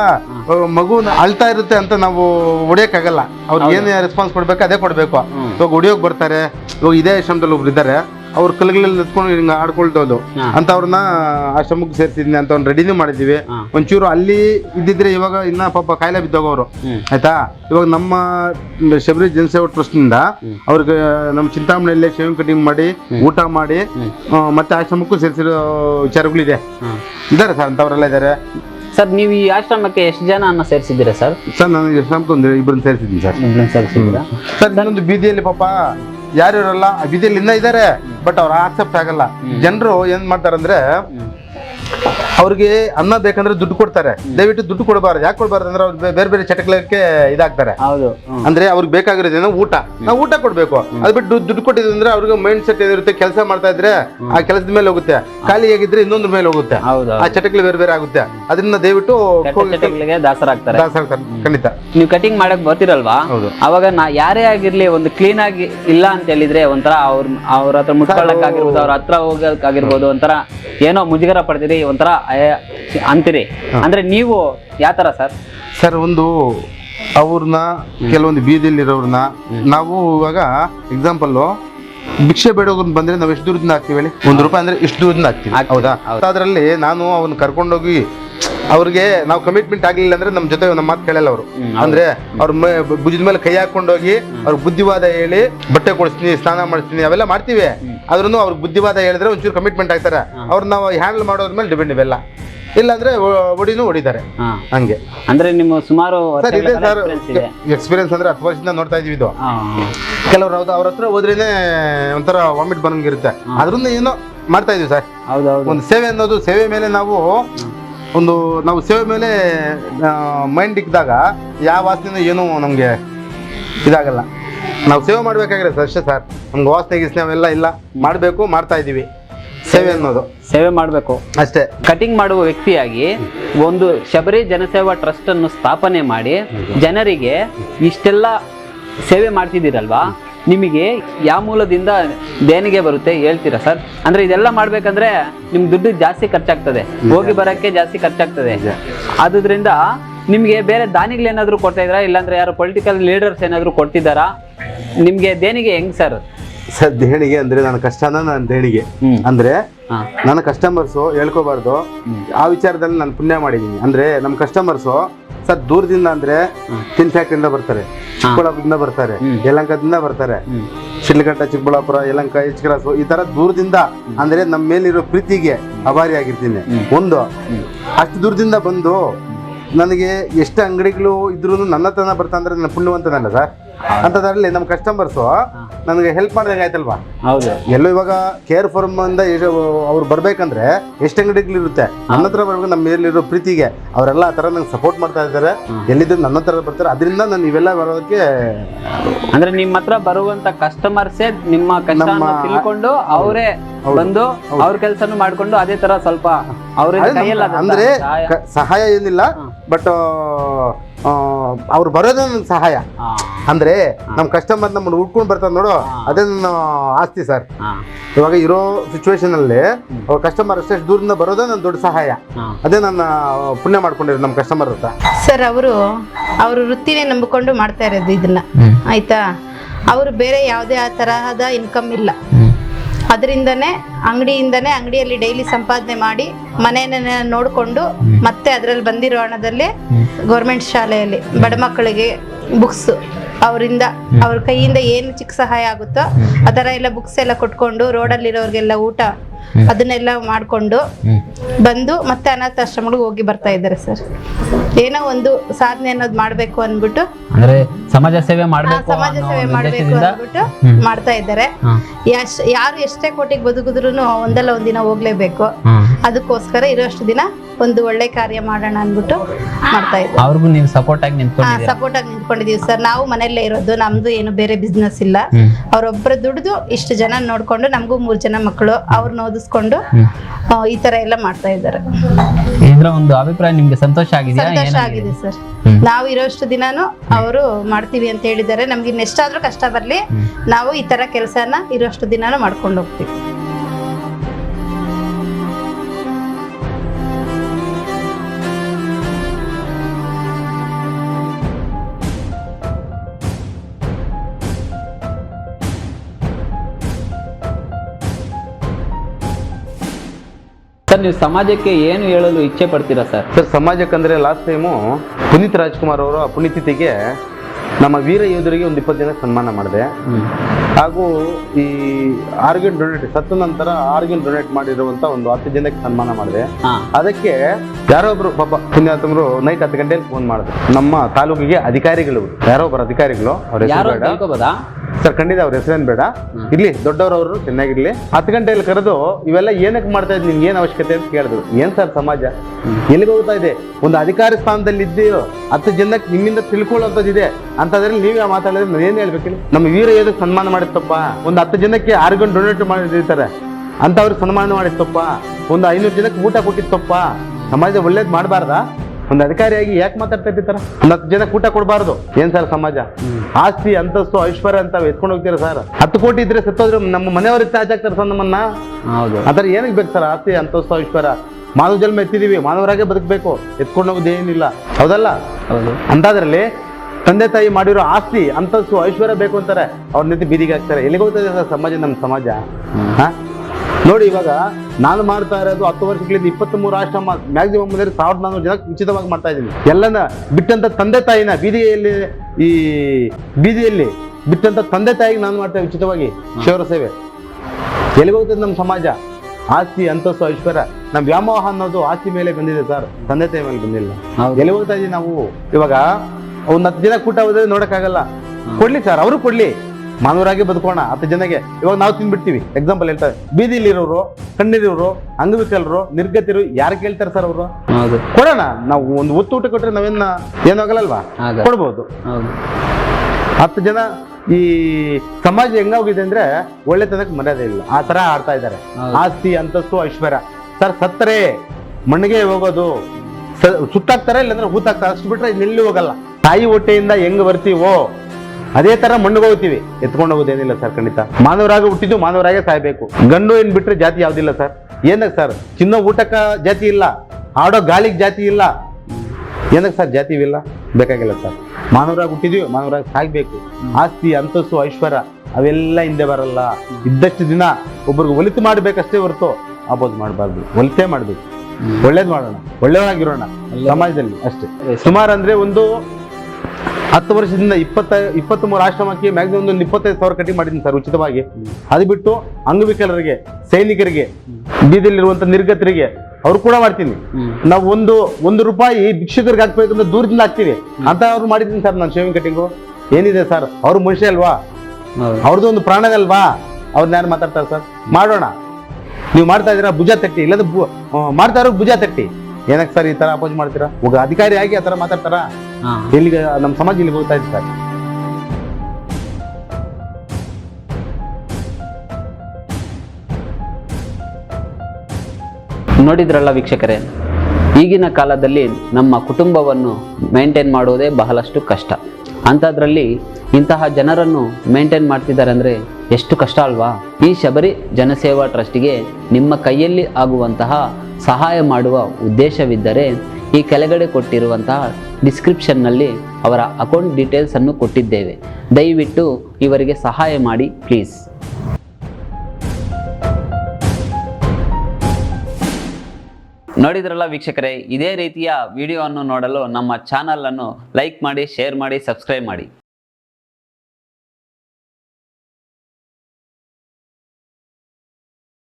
ಮಗು ಅಳ್ತಾ ಇರುತ್ತೆ ಅಂತ ನಾವು ಹೊಡಿಯಕ್ಕಾಗಲ್ಲ. ಅವ್ರಿಗೆ ಏನು ರೆಸ್ಪಾನ್ಸ್ ಕೊಡ್ಬೇಕು ಅದೇ ಕೊಡ್ಬೇಕು. ಇವಾಗ ಹೊಡಿಯೋಕ್ ಬರ್ತಾರೆ ಇವಾಗ ಇದೇ ಶ್ರಮದಲ್ಲಿ ಒಬ್ರು ಇದ್ದಾರೆ. ಅವ್ರ ಕಲ್ಗಳಲ್ಲಿ ನಿಂತ್ಕೊಂಡು ಹಿಂಗ ಆಡ್ಕೊಳ್ತೋದು. ಅಂತ ಅವ್ರನ್ನ ಆಶ್ರಮಕ್ಕೆ ಸೇರ್ಸಿದ್ನಿ ಅಂತ ಒಂದು ರೆಡಿನೂ ಮಾಡಿದೀವಿ ಒಂಚೂರು ಅಲ್ಲಿ ಇದ್ದಿದ್ರೆ ಇವಾಗ ಇನ್ನ ಪಾಪ ಕಾಯಿಲೆ ಬಿದ್ದೋಗವ್ರು ಆಯ್ತಾ? ಇವಾಗ ನಮ್ಮ ಶಬರಿ ಜನಸೇವಾ ಟ್ರಸ್ಟ್ನಿಂದ ಅವ್ರಿಗೆ ನಮ್ಮ ಚಿಂತಾಮಣಿಯಲ್ಲಿ ಶೇವಿಂಗ್ ಕಟಿಂಗ್ ಮಾಡಿ ಊಟ ಮಾಡಿ ಮತ್ತೆ ಆಶ್ರಮಕ್ಕೂ ಸೇರಿಸಿರೋ ವಿಚಾರಗಳಿದೆ. ಇದ್ದಾರೆ ಸರ್ ಅಂತವರೆಲ್ಲ ಇದ್ದಾರೆ ಸರ್ ನೀವು ಈ ಆಶ್ರಮಕ್ಕೆ ಎಷ್ಟು ಜನ ಅನ್ನ ಸೇರಿಸಿದ್ದೀರಾ ಸರ್? ಸರ್ ನಾನು ಆಶ್ರಮಕ್ಕೆ ಒಂದು ಇಬ್ಬರನ್ನ ಸೇರಿಸಿದ್ದೀನಿ ಸರ್. ಒಬ್ರನ್ನ ಸೇರಿಸಿದ್ದೀರಾ? ಸರ್ ಇನ್ನೊಂದು ಬೀದಿಯಲ್ಲಿ ಪಾಪ ಯಾರು ಇರಲ್ಲ ಇನ್ನ ಇದ್ದಾರೆ ಬಟ್ ಅವ್ರು ಆಕ್ಸೆಪ್ಟ್ ಆಗಲ್ಲ. ಜನರು ಏನ್ ಮಾಡ್ತಾರಂದ್ರೆ ಅವ್ರಿಗೆ ಅನ್ನ ಬೇಕಂದ್ರೆ ದುಡ್ಡು ಕೊಡ್ತಾರೆ. ದಯವಿಟ್ಟು ದುಡ್ಡು ಕೊಡಬಾರ್ದು. ಯಾಕೆ ಕೊಡಬಾರ್ದು ಅಂದ್ರೆ ಅವ್ರು ಬೇರೆ ಬೇರೆ ಚಟಕಲಕ್ಕೆ ಇದಾಗ್ತಾರೆ. ಹೌದು. ಅಂದ್ರೆ ಅವ್ರಿಗೆ ಬೇಕಾಗಿರೋದೇನೋ ಊಟ. ನಾವು ಊಟ ಕೊಡ್ಬೇಕು. ಅದ್ ಬಿಟ್ಟು ದುಡ್ಡು- ಕೊಟ್ಟಿದ್ರೆ ಅಂದ್ರೆ ಅವ್ರಿಗೆ ಮೈಂಡ್ ಸೆಟ್ ಏನಿರುತ್ತೆ ಕೆಲಸ ಮಾಡ್ತಾ ಇದ್ರೆ ಆ ಕೆಲಸದ ಮೇಲೆ ಹೋಗುತ್ತೆ. ಖಾಲಿ ಆಗಿದ್ರೆ ಇನ್ನೊಂದ್ರ ಮೇಲೆ ಹೋಗುತ್ತೆ. ಹೌದು ಆ ಚಟಕಲಿ ಬೇರೆ ಬೇರೆ ಆಗುತ್ತೆ. ಅದರಿಂದ ದಯವಿಟ್ಟು ದಾಸರಾಗ್ತಾರೆ. ಖಂಡಿತ. ನೀವು ಕಟಿಂಗ್ ಮಾಡಕ್ ಬರ್ತಿರಲ್ವಾ. ಅವಾಗ ನಾ ಯಾರೇ ಆಗಿರ್ಲಿ ಒಂದು ಕ್ಲೀನ್ ಆಗಿ ಇಲ್ಲ ಅಂತ ಹೇಳಿದ್ರೆ ಒಂಥರ ಅವ್ರ ಅವ್ರ ಹತ್ರ ಮುಟ್ಕೊಳ್ಳಕ್ ಆಗಿರ್ಬೋದು ಅವ್ರ ಹತ್ರ ಹೋಗಕ್ಕಾಗಿರ್ಬೋದು ಒಂಥರ ಏನೋ ಮುಜುಗರ ಪಡ್ತೀರಿ ಒಂಥರ ಅಂತೀರಿ? ಅಂದ್ರೆ ನೀವು ಯಾವ ತರ ಸರ್? ಸರ್ ಒಂದು ಅವ್ರನ್ನ ಕೆಲವೊಂದು ಬೀದಿಲಿರೋರ್ನ ನಾವು ಇವಾಗ ಎಕ್ಸಾಂಪಲ್ ಭಿಕ್ಷೆ ಬೇಡೋದನ್ನ ಬಂದ್ರೆ ನಾವು ಎಷ್ಟು ದೂರದಿಂದ ಹಾಕ್ತೀವಿ ಹೇಳಿ? ಒಂದು ರೂಪಾಯಿ ಅಂದ್ರೆ ಇಷ್ಟು ದೂರದಿಂದ ಹಾಕ್ತೀವಿ. ಹೌದಾ? ಅದರಲ್ಲಿ ನಾನು ಅವ್ನ ಕರ್ಕೊಂಡೋಗಿ ಅವ್ರಿಗೆ ನಾವು ಕಮಿಟ್ಮೆಂಟ್ ಆಗ್ಲಿಲ್ಲ ಅಂದ್ರೆ ನಮ್ಮ ಜೊತೆ ನಮ್ಮ ಮಾತು ಕೇಳಲ್ಲ ಅವರು. ಅಂದ್ರೆ ಅವ್ರ ಭುಜದ ಮೇಲೆ ಕೈ ಹಾಕೊಂಡೋಗಿ ಅವ್ರ ಬುದ್ಧಿವಾದ ಹೇಳಿ ಬಟ್ಟೆ ಕೊಡಿಸ್ತೀನಿ ಸ್ನಾನ ಮಾಡಿಸ್ತೀನಿ ಅವೆಲ್ಲ ಮಾಡ್ತೀವಿ. ಆದ್ರೂ ಅವ್ರಿಗೆ ಬುದ್ಧಿವಾದ ಹೇಳಿದ್ರೆ ಒಂಚೂರು ಕಮಿಟ್ಮೆಂಟ್ ಆಗ್ತಾರೆ. ಅವ್ರು ನಾವು ಹ್ಯಾಂಡಲ್ ಮಾಡೋದ್ರ ಮೇಲೆ ಡಿಪೆಂಡ್ ಇವೆಲ್ಲ. ಇಲ್ಲಾಂದ್ರೆ ಒಡಿನೂ ಹೊಡಿತಾರೆ ಹಂಗೆ. ಅಂದ್ರೆ ನಿಮ್ಮ ಸುಮಾರು ಸರ್ ಇದೆ ಸರ್ ಎಕ್ಸ್ಪೀರಿಯನ್ಸ್ ಅಂದ್ರೆ ಹತ್ತು ವರ್ಷದಿಂದ ನೋಡ್ತಾ ಇದೀವಿ ಇದು. ಕೆಲವರು ಹೌದು ಅವ್ರ ಹತ್ರ ಹೋದ್ರೇನೆ ಒಂಥರ ವಾಮಿಟ್ ಬಂದಂಗಿರುತ್ತೆ. ಅದ್ರಿಂದ ಏನೋ ಮಾಡ್ತಾ ಇದೀವಿ ಸರ್. ಒಂದು ಸೇವೆ ಅನ್ನೋದು ಸೇವೆ ಮೇಲೆ ನಾವು ಒಂದು ನಾವು ಸೇವೆ ಮೇಲೆ ಮೈಂಡ್ ಇಕ್ಕಿದಾಗ ಯಾವ ವಾಸನೆ ಏನು ನಮಗೆ ಇದಾಗಲ್ಲ. ನಾವು ಸೇವೆ ಮಾಡ್ಬೇಕಾಗಿರುತ್ತೆ ಅಷ್ಟೇ ಸರ್. ನಮ್ಗೆ ವಾಸನೆ ಗೀಸನೆ ಅವೆಲ್ಲ ಇಲ್ಲ. ಮಾಡಬೇಕು ಮಾಡ್ತಾ ಇದೀವಿ. ಸೇವೆ ಅನ್ನೋದು. ಸೇವೆ ಮಾಡಬೇಕು. ಅಷ್ಟೇ. ಕಟಿಂಗ್ ಮಾಡುವ ವ್ಯಕ್ತಿಯಾಗಿ ಒಂದು ಶಬರಿ ಜನಸೇವಾ ಟ್ರಸ್ಟ್ ಅನ್ನು ಸ್ಥಾಪನೆ ಮಾಡಿ ಜನರಿಗೆ ಇಷ್ಟೆಲ್ಲ ಸೇವೆ ಮಾಡ್ತಿದ್ದೀರಲ್ವಾ? ನಿಮಗೆ ಯಾವ ಮೂಲದಿಂದ ದೇಣಿಗೆ ಬರುತ್ತೆ ಹೇಳ್ತೀರಾ ಸರ್? ಅಂದ್ರೆ ಇದೆಲ್ಲ ಮಾಡ್ಬೇಕಂದ್ರೆ ನಿಮ್ ದುಡ್ಡು ಜಾಸ್ತಿ ಖರ್ಚಾಗ್ತದೆ. ಹೋಗಿ ಬರಕ್ಕೆ ಜಾಸ್ತಿ ಖರ್ಚಾಗ್ತದೆ. ಆದುದ್ರಿಂದ ನಿಮ್ಗೆ ಬೇರೆ ದಾನಿಗಳೇನಾದ್ರೂ ಕೊಡ್ತಾ ಇದ್ರಾ? ಇಲ್ಲಾಂದ್ರೆ ಯಾರು ಪೊಲಿಟಿಕಲ್ ಲೀಡರ್ಸ್ ಏನಾದ್ರು ಕೊಡ್ತಿದ್ದಾರಾ? ನಿಮ್ಗೆ ದೇಣಿಗೆ ಹೆಂಗ್ ಸರ್? ಸರ್ ದೇಣಿಗೆ ಅಂದ್ರೆ ನನ್ನ ಕಷ್ಟನ ನನ್ನ ದೇಣಿಗೆ. ಅಂದ್ರೆ. ನನ್ನ ಕಸ್ಟಮರ್ಸು ಹೇಳ್ಕೋಬಾರ್ದು. ಆ ವಿಚಾರದಲ್ಲಿ ನಾನು ಪುಣ್ಯ ಮಾಡಿದ್ದೀನಿ ಅಂದ್ರೆ ನಮ್ಮ ಕಸ್ಟಮರ್ಸು ಸರ್ ದೂರದಿಂದ ಅಂದ್ರೆ ತಿನ್ ಫ್ಯಾಕ್ಟ್ರಿಂದ ಬರ್ತಾರೆ. ಚಿಕ್ಕಬಳ್ಳಾಪುರದಿಂದ ಬರ್ತಾರೆ. ಯಲಂಕದಿಂದ ಬರ್ತಾರೆ. ಶಿಡ್ಲಘಟ್ಟ ಚಿಕ್ಕಬಳ್ಳಾಪುರ ಯಲಂಕ ಎಚ್ ಕ್ರಾಸು ಈ ತರ ದೂರದಿಂದ ಅಂದ್ರೆ ನಮ್ಮ ಮೇಲಿರೋ ಪ್ರೀತಿಗೆ ಅಭಾರಿ ಆಗಿರ್ತೀನಿ. ಒಂದು ಅಷ್ಟು ದೂರದಿಂದ ಬಂದು ನನಗೆ ಎಷ್ಟು ಅಂಗಡಿಗಳು ಇದ್ರೂ ನನ್ನ ಹತ್ರನ ಬರ್ತಾ ಅಂದ್ರೆ ನನ್ನ ಪುಣ್ಯವಂತನಲ್ಲ ಸರ್? ಅಂಥದ್ರಲ್ಲಿ ನಮ್ಮ ಕಸ್ಟಮರ್ಸು ನನಗೆ ಹೆಲ್ಪ್ ಮಾಡಿದಂಗೆ ಆಯ್ತಲ್ವಾ? ಹೌದು. ಎಲ್ಲೋ ಇವಾಗ ಕೇರ್ ಫಾರ್ಮ್ ಇಂದ ಅವ್ರು ಬರ್ಬೇಕಂದ್ರೆ ಎಷ್ಟು ಅಂಗಡಿಗಳು ಇರುತ್ತೆ? ನನ್ನ ಹತ್ರ ಬರ್ಬೇಕು ನಮ್ಮ ಮೇಲಿರೋ ಪ್ರೀತಿಗೆ ಅವರೆಲ್ಲ ಆ ತರ ನಂಗೆ ಸಪೋರ್ಟ್ ಮಾಡ್ತಾ ಇದ್ದಾರೆ. ಎಲ್ಲಿದ್ದು ನನ್ನ ಹತ್ರ ಬರ್ತಾರೆ. ಅದರಿಂದ ನಾನು ಇವೆಲ್ಲ ಬರೋದಕ್ಕೆ ಅಂದ್ರೆ ನಿಮ್ಮ ಹತ್ರ ಬರುವಂತ ಕಸ್ಟಮರ್ಸೇ ನಿಮ್ಮ ಕಷ್ಟ ನಮ್ಮ- ತಿಳ್ಕೊಂಡು ಅವರೇ ಬಂದು ಅವ್ರ ಕೆಲಸನು ಮಾಡ್ಕೊಂಡು ಅದೇ ತರ ಸ್ವಲ್ಪ ಅವ್ರ ಅದೇ ಅಂದ್ರೆ ಸಹಾಯ. ಏನಿಲ್ಲ ಬಟ್ ಅವ್ರು ಬರೋದೇ ನನ್ನ ಸಹಾಯ ಅಂದ್ರೆ ನಮ್ಮ ಕಸ್ಟಮರ್ ನಮ್ಮನ್ನು ಉಟ್ಕೊಂಡು ಬರ್ತಾರೆ ನೋಡು ಅದೇ ನನ್ನ ಆಸ್ತಿ ಸರ್. ಇವಾಗ ಇರೋ ಸಿಚುವೇಶನ್ ಅಲ್ಲಿ ಕಸ್ಟಮರ್ ಅಷ್ಟೇ ದೂರದಿಂದ ಬರೋದೇ ನನ್ನ ದೊಡ್ಡ ಸಹಾಯ. ಅದೇ ನನ್ನ ಪುಣ್ಯ ಮಾಡ್ಕೊಂಡಿರೋ ನಮ್ಮ ಕಸ್ಟಮರ್ ಹತ್ರ. ಸರ್ ಅವರು ಅವ್ರ ವೃತ್ತಿನೇ ನಂಬಿಕೊಂಡು ಮಾಡ್ತಾ ಇರೋದು ಇದನ್ನ. ಆಯ್ತಾ? ಅವರು ಬೇರೆ ಯಾವುದೇ ಆ ತರಹದ ಇನ್ಕಮ್ ಇಲ್ಲ. ಅದರಿಂದನೇ ಅಂಗಡಿಯಿಂದನೇ ಅಂಗಡಿಯಲ್ಲಿ ಡೈಲಿ ಸಂಪಾದನೆ ಮಾಡಿ ಮನೆಯನ್ನ ನೋಡಿಕೊಂಡು ಮತ್ತೆ ಅದರಲ್ಲಿ ಬಂದಿರೋ ಹಣದಲ್ಲಿ ಗೌರ್ಮೆಂಟ್ ಶಾಲೆಯಲ್ಲಿ ಬಡ ಮಕ್ಕಳಿಗೆ ಬುಕ್ಸ್ ಅವರಿಂದ ಅವ್ರ ಕೈಯಿಂದ ಏನು ಚಿಕ್ಕ ಸಹಾಯ ಆಗುತ್ತೋ ಆ ಥರ ಎಲ್ಲ ಬುಕ್ಸ್ ಎಲ್ಲ ಕೊಟ್ಕೊಂಡು ರೋಡಲ್ಲಿರೋರಿಗೆಲ್ಲ ಊಟ ಅದನ್ನೆಲ್ಲ ಮಾಡಿಕೊಂಡು ಬಂದು ಮತ್ತೆ ಅನಾಥಾಶ್ರಮಗಳಿಗೆ ಹೋಗಿ ಬರ್ತಾ ಇದ್ದಾರೆ ಸರ್. ಏನೋ ಒಂದು ಸಾಧನೆ ಅನ್ನೋದು ಮಾಡಬೇಕು ಅಂದ್ಬಿಟ್ಟು ಅಂದ್ರೆ ಸಮಾಜ ಸೇವೆ ಮಾಡಬೇಕು ಸಮಾಜ ಸೇವೆ ಮಾಡಬೇಕು ಅಂದ್ಬಿಟ್ಟು ಮಾಡ್ತಾ ಇದ್ದಾರೆ. ಯಾರು ಎಷ್ಟೇ ಕೋಟಿಗೆ ಬದುಕಿದ್ರು ಒಂದಲ್ಲ ಒಂದಿನ ಹೋಗ್ಲೇಬೇಕು. ಅದಕ್ಕೋಸ್ಕರ ಇರೋಷ್ಟು ದಿನ ಒಂದು ಒಳ್ಳೆ ಕಾರ್ಯ ಮಾಡೋಣ ಅಂದ್ಬಿಟ್ಟು ಮಾಡ್ತಾ ಇದ್ದಾರೆ. ಅವ್ರಿಗೂ ನೀವು ಸಪೋರ್ಟ್ ಆಗಿ ಸಪೋರ್ಟ್ ಆಗಿ ನಿಂತ್ಕೊಂಡಿದೀವಿ ಸರ್. ನಾವು ಮನೆಯಲ್ಲೇ ಇರೋದು ನಮ್ದು ಏನು ಬೇರೆ ಬಿಸ್ನೆಸ್ ಇಲ್ಲ. ಅವ್ರೊಬ್ರು ದುಡಿದು ಇಷ್ಟು ಜನ ನೋಡ್ಕೊಂಡು ನಮಗೂ ಮೂರ್ ಜನ ಮಕ್ಕಳು ಅವ್ರನ್ನ ಓದಿಸ್ಕೊಂಡು ಈ ತರ ಎಲ್ಲ ಮಾಡ್ತಾ ಇದ್ದಾರೆ. ಇದ್ರ ಒಂದು ಅಭಿಪ್ರಾಯ ನಿಮ್ಗೆ ಸಂತೋಷ ಆಗಿದೆ ಸರ್. ನಾವು ಇರೋಷ್ಟು ದಿನಾನು ಅವರು ಮಾಡ್ತೀವಿ ಅಂತ ಹೇಳಿದ್ದಾರೆ. ನಮ್ಗೆ ಇನ್ನೆಷ್ಟಾದ್ರೂ ಕಷ್ಟ ಬರ್ಲಿ ನಾವು ಈ ತರ ಕೆಲಸನ ಇರೋಷ್ಟು ದಿನಾನು ಮಾಡ್ಕೊಂಡು ಹೋಗ್ತೀವಿ. ಸರ್ ನೀವು ಸಮಾಜಕ್ಕೆ ಏನು ಹೇಳಲು ಇಚ್ಛೆ ಪಡ್ತೀರಾ ಸರ್? ಸರ್ ಸಮಾಜಕ್ಕಂದ್ರೆ ಲಾಸ್ಟ್ ಟೈಮು ಪುನೀತ್ ರಾಜ್ಕುಮಾರ್ ಅವರು ಪುಣ್ಯತಿಥಿಗೆ ನಮ್ಮ ವೀರ ಯೋಧರಿಗೆ ಒಂದು ಇಪ್ಪತ್ತು ಜನ ಸನ್ಮಾನ ಮಾಡಿದೆ. ಹಾಗೂ ಈ ಆರ್ಗನ್ ಡೊನೇಟ್ ಸತ್ತ ನಂತರ ಆರ್ಗನ್ ಡೊನೇಟ್ ಮಾಡಿರುವಂತ ಒಂದು ಹತ್ತು ಜನಕ್ಕೆ ಸನ್ಮಾನ ಮಾಡಿದೆ. ಅದಕ್ಕೆ ಯಾರೋ ಒಬ್ರು ಪಾಪ ಪುಣ್ಯಾತ್ಮರು ನೈಟ್ ಹತ್ತು ಗಂಟೆಲಿ ಫೋನ್ ಮಾಡಿದ್ರು. ನಮ್ಮ ತಾಲೂಕಿಗೆ ಅಧಿಕಾರಿಗಳು ಯಾರೋ ಒಬ್ಬರು ಅಧಿಕಾರಿಗಳು ಅವ್ರ ಹೆಸರು ಯಾರು ಬೇಡ. ತಿಳ್ಕೊಬೋದಾ? ಸರ್ ಖಂಡಿತ ಅವ್ರ ಹೆಸರೇನು ಬೇಡ. ಇರ್ಲಿ ದೊಡ್ಡವರವರು ಚೆನ್ನಾಗಿರ್ಲಿ. ಹತ್ತು ಗಂಟೆಯಲ್ಲಿ ಕರೆದು ಇವೆಲ್ಲ ಏನಕ್ಕೆ ಮಾಡ್ತಾ ಇದ್ ನಿಮ್ಗೆ ಏನು ಅವಶ್ಯಕತೆ ಅಂತ ಕೇಳಿದ್ರು. ಏನ್ ಸರ್ ಸಮಾಜ? ಎಲ್ಲಿಗೆ ಹೋಗ್ತಾ ಇದೆ? ಒಂದು ಅಧಿಕಾರಿ ಸ್ಥಾನದಲ್ಲಿ ಇದ್ದೀರೋ ಹತ್ತು ಜನಕ್ಕೆ ನಿಮ್ಮಿಂದ ತಿಳ್ಕೊಳ್ಳೋಂಥದ್ದಿದೆ ಅಂತದ್ರಲ್ಲಿ ನೀವೇ ಮಾತಾಡಿದ್ರೆ ನಾನು ಏನು ಹೇಳ್ಬೇಕಿಲ್ಲ ನಮ್ಮ ವೀರ ಏನಕ್ಕೆ ಸನ್ಮಾನ ಮಾಡಿತ್ತಪ್ಪ ಒಂದು ಹತ್ತು ಜನಕ್ಕೆ ಆರು ಗಂಟೆ ಡೊನೇಟ್ ಮಾಡಿರ್ತಾರೆ. ಅಂತವ್ರಿಗೆ ಸನ್ಮಾನ ಮಾಡಿತ್ತಪ್ಪ ಒಂದು ಐನೂರು ಜನಕ್ಕೆ ಊಟ ಕೊಟ್ಟಿತ್ತಪ್ಪ ಸಮಾಜ ಒಳ್ಳೇದು ಮಾಡಬಾರ್ದಾ? ಒಂದು ಅಧಿಕಾರಿಯಾಗಿ ಯಾಕೆ ಮಾತಾಡ್ತಾ ಇರ್ತಾರ ಒಂದು ಹತ್ತು ಜನಕ್ಕೆ ಊಟ ಕೊಡಬಾರ್ದು. ಏನ್ ಸರ್ ಸಮಾಜ? ಆಸ್ತಿ ಅಂತಸ್ತು ಐಶ್ವರ್ಯ ಅಂತ ಎತ್ಕೊಂಡು ಹೋಗ್ತೀರಾ ಸರ್? ಹತ್ತು ಕೋಟಿ ಇದ್ರೆ ಸತ್ತೋದ್ರೆ ನಮ್ಮ ಮನೆಯವ್ರ ಇತ್ತ ಹಾಕ್ತಾರೆ ಸರ್ ನಮ್ಮನ್ನ? ಹೌದು. ಅದರ ಏನಕ್ಕೆ ಬೇಕು ಸರ್ ಆಸ್ತಿ ಅಂತಸ್ತು ಐಶ್ವರ್ಯ? ಮಾನವ ಜನ್ಮ ಎತ್ತಿದೀವಿ ಮಾನವರಾಗೆ ಬದುಕಬೇಕು. ಎತ್ಕೊಂಡು ಹೋಗೋದು ಏನಿಲ್ಲ. ಹೌದಲ್ಲ? ಹೌದು. ಅಂತಾದ್ರಲ್ಲಿ ತಂದೆ ತಾಯಿ ಮಾಡಿರೋ ಆಸ್ತಿ ಅಂತಸ್ತು ಐಶ್ವರ್ಯ ಬೇಕು ಅಂತಾರೆ. ಅವ್ರ ನಿಂತು ಬೀದಿಗೆ ಹಾಕ್ತಾರೆ. ಎಲ್ಲಿಗೆ ಹೋಗ್ತದೆ ಸರ್ ಸಮಾಜ ನಮ್ಮ ಸಮಾಜ? ಹಾ? ನೋಡಿ ಇವಾಗ ನಾನು ಮಾಡ್ತಾ ಇರೋದು ಹತ್ತು ವರ್ಷಗಳಿಂದ ಇಪ್ಪತ್ತ್ ಮೂರು ಆಶ್ರಮ ಮ್ಯಾಕ್ಸಿಮಮ್ ಅಂದ್ರೆ ಸಾವಿರದ ನಾನ್ನೂರು ಜನಕ್ಕೆ ಉಚಿತವಾಗಿ ಮಾಡ್ತಾ ಇದ್ದೀನಿ. ಎಲ್ಲನ ಬಿಟ್ಟಂತ ತಂದೆ ತಾಯಿನ ಬೀದಿಯಲ್ಲಿ ಈ ಬೀದಿಯಲ್ಲಿ ಬಿಟ್ಟಂತ ತಂದೆ ತಾಯಿಗೆ ನಾನು ಮಾಡ್ತಾ ಉಚಿತವಾಗಿ ಶಿವರ ಸೇವೆ. ಎಲ್ಲಿಗೆ ಹೋಗ್ತದೆ ನಮ್ಮ ಸಮಾಜ? ಆಸ್ತಿ ಅಂತಸ್ತು ಐಶ್ವರ್ಯ. ನಮ್ಮ ವ್ಯಾಮೋಹ ಅನ್ನೋದು ಆಸ್ತಿ ಮೇಲೆ ಬಂದಿದೆ ಸರ್. ತಂದೆ ತಾಯಿ ಮೇಲೆ ಬಂದಿಲ್ಲ. ಎಲ್ಲಿ ಹೋಗ್ತಾ ಇದೀವಿ ನಾವು? ಇವಾಗ ಒಂದ್ ಹತ್ತು ದಿನ ಕೂಟ ಹೋದ್ರೆ ನೋಡಕ್ಕಾಗಲ್ಲ. ಕೊಡ್ಲಿ ಸರ್ ಅವರು ಕೊಡ್ಲಿ. ಮಾನವರಾಗಿ ಬದುಕೋಣ. ಹತ್ತು ಜನಗೆ ಇವಾಗ ನಾವು ತಿನ್ಬಿಡ್ತೀವಿ. ಎಕ್ಸಾಂಪಲ್ ಹೇಳ್ತಾರೆ. ಬೀದಿಲಿರೋರು ಕಣ್ಣಿರೋರು ಅಂಗವಿಕಲರು ನಿರ್ಗತಿರು ಯಾರು ಕೇಳ್ತಾರೆ ಸರ್ ಅವರು? ಕೊಡೋಣ. ನಾವು ಒಂದು ಒತ್ತು ಊಟ ಕೊಟ್ರೆ ನಾವೇನ ಏನಾಗಲ್ಲಲ್ವಾ. ಕೊಡ್ಬೋದು. ಹತ್ತು ಜನ ಈ ಸಮಾಜ ಹೆಂಗೋಗಿದೆ ಅಂದ್ರೆ ಒಳ್ಳೆತನಕ್ಕೆ ಮರ್ಯಾದೆ ಇಲ್ಲ. ಆ ತರ ಆಡ್ತಾ ಇದ್ದಾರೆ. ಆಸ್ತಿ ಅಂತಸ್ತು ಐಶ್ವರ್ಯ. ಸರ್ ಸತ್ತರೆ ಮಣ್ಣಿಗೆ ಹೋಗೋದು. ಸುತ್ತಾಕ್ತಾರೆ ಇಲ್ಲಾಂದ್ರೆ ಹೂತಾಕ್ತಾರೆ? ಅಷ್ಟು ಬಿಟ್ರೆ ನಿಲ್ಲಿ ಹೋಗಲ್ಲ. ತಾಯಿ ಹೊಟ್ಟೆಯಿಂದ ಹೆಂಗ್ ಬರ್ತೀವೋ? ಅದೇ ತರ ಮಣ್ಣುಗೆ ಹೋಗ್ತೀವಿ ಎತ್ಕೊಂಡು ಹೋಗೋದೇನಿಲ್ಲ ಸರ್ ಖಂಡಿತ. ಮಾನವರಾಗ ಹುಟ್ಟಿದ್ದು ಮಾನವರಾಗೆ ಸಾಯ್ಬೇಕು. ಗಂಡು ಏನ್ ಬಿಟ್ರೆ ಜಾತಿ ಯಾವ್ದಿಲ್ಲ ಸರ್ ಏನಕ್ಕೆ ಸರ್ ಚಿನ್ನ ಊಟಕ್ಕ ಜಾತಿ ಇಲ್ಲ. ಆಡೋ ಗಾಳಿಗೆ ಜಾತಿ ಇಲ್ಲ. ಏನಕ್ಕೆ ಸರ್ ಜಾತಿ ಇಲ್ಲ? ಬೇಕಾಗಿಲ್ಲ ಸರ್ ಮಾನವರಾಗಿ ಹುಟ್ಟಿದ್ವಿ ಮಾನವರಾಗಿ ಸಾಯ್ಬೇಕು. ಆಸ್ತಿ ಅಂತಸ್ಸು ಐಶ್ವರ್ಯ ಅವೆಲ್ಲ ಹಿಂದೆ ಬರಲ್ಲ. ಇದ್ದಷ್ಟು ದಿನ ಒಬ್ರಿಗೆ ಒಲಿತು ಮಾಡ್ಬೇಕಷ್ಟೇ ಹೊರತು ಅಬೋದ್ ಮಾಡಬಾರ್ದು. ಒಲಿತೇ ಮಾಡ್ಬೇಕು. ಒಳ್ಳೇದ್ ಮಾಡೋಣ. ಒಳ್ಳೆಯವಾಗಿರೋಣ ಸಮಾಜದಲ್ಲಿ ಅಷ್ಟೇ. ಸುಮಾರು ಅಂದ್ರೆ ಒಂದು ಹತ್ತು ವರ್ಷದಿಂದ ಇಪ್ಪತ್ತ ಇಪ್ಪತ್ತ್ ಮೂರು ಆಶ್ರಮಕ್ಕೆ ಮ್ಯಾಕ್ಸಿಮಮ್ ಒಂದು ಇಪ್ಪತ್ತೈದು ಸಾವಿರ ಕಟ್ಟಿ ಮಾಡಿದ್ದೀನಿ ಸರ್ ಉಚಿತವಾಗಿ. ಅದು ಬಿಟ್ಟು ಅಂಗವಿಕಲರಿಗೆ ಸೈನಿಕರಿಗೆ ಬೀದಿಲಿರುವಂತ ನಿರ್ಗತರಿಗೆ ಅವ್ರು ಕೂಡ ಮಾಡ್ತೀನಿ. ನಾವು ಒಂದು ಒಂದು ರೂಪಾಯಿ ಭಿಕ್ಷುಕರಿಗೆ ಹಾಕ್ಬೇಕು ಅಂದ್ರೆ ದೂರದಿಂದ ಹಾಕ್ತೀವಿ. ಅಂತ ಅವ್ರು ಮಾಡಿದ್ದೀನಿ ಸರ್ ನಾನು ಶೇವಿಂಗ್ ಕಟಿಂಗು ಏನಿದೆ ಸರ್? ಅವ್ರು ಮನುಷ್ಯ ಅಲ್ವಾ. ಅವ್ರದ್ದು ಒಂದು ಪ್ರಾಣದಲ್ವಾ ಅವ್ರನ್ನ ಯಾರು ಮಾತಾಡ್ತಾರೆ ಸರ್? ಮಾಡೋಣ. ನೀವು ಮಾಡ್ತಾ ಇದ್ದೀರಾ ಭುಜ ತಟ್ಟಿ. ಇಲ್ಲದ ಮಾಡ್ತಾ ಇರೋ ಭುಜ ತಟ್ಟಿ. ಏನಕ್ಕೆ ಸರ್ ಈ ತರ ಅಪೋಸ್ ಮಾಡ್ತೀರಾ? ಒಬ್ಬ ಅಧಿಕಾರಿ ಆಗಿ ಆ ತರ ಮಾತಾಡ್ತಾರಾ? ಹಾ. ಎಲ್ಲಿಗೆ ನಮ್ಮ ಸಮಾಜ ಇಲ್ಲಿ ಹೋಗ್ತಾ ಇದೆ ಸರ್ ನೋಡಿದ್ರಲ್ಲ ವೀಕ್ಷಕರೇ ಈಗಿನ ಕಾಲದಲ್ಲಿ ನಮ್ಮ ಕುಟುಂಬವನ್ನು ಮೇಂಟೈನ್ ಮಾಡುವುದೇ ಬಹಳಷ್ಟು ಕಷ್ಟ. ಅಂಥದ್ರಲ್ಲಿ ಇಂತಹ ಜನರನ್ನು ಮೇಂಟೈನ್ ಮಾಡ್ತಿದ್ದಾರೆ ಅಂದರೆ ಎಷ್ಟು ಕಷ್ಟ ಅಲ್ವಾ? ಈ ಶಬರಿ ಜನಸೇವಾ ಟ್ರಸ್ಟಿಗೆ ನಿಮ್ಮ ಕೈಯಲ್ಲಿ ಆಗುವಂತಹ ಸಹಾಯ ಮಾಡುವ ಉದ್ದೇಶವಿದ್ದರೆ ಈ ಕೆಳಗಡೆ ಕೊಟ್ಟಿರುವಂತಹ ಡಿಸ್ಕ್ರಿಪ್ಷನ್ನಲ್ಲಿ ಅವರ ಅಕೌಂಟ್ ಡೀಟೇಲ್ಸನ್ನು ಕೊಟ್ಟಿದ್ದೇವೆ. ದಯವಿಟ್ಟು ಇವರಿಗೆ ಸಹಾಯ ಮಾಡಿ ಪ್ಲೀಸ್ ನೋಡಿದ್ರಲ್ಲ ವೀಕ್ಷಕರೇ, ಇದೇ ರೀತಿಯ ವಿಡಿಯೋವನ್ನು ನೋಡಲು ನಮ್ಮ ಚಾನಲ್ ಅನ್ನು ಲೈಕ್ ಮಾಡಿ ಶೇರ್ ಮಾಡಿ ಸಬ್ಸ್ಕ್ರೈಬ್ ಮಾಡಿ.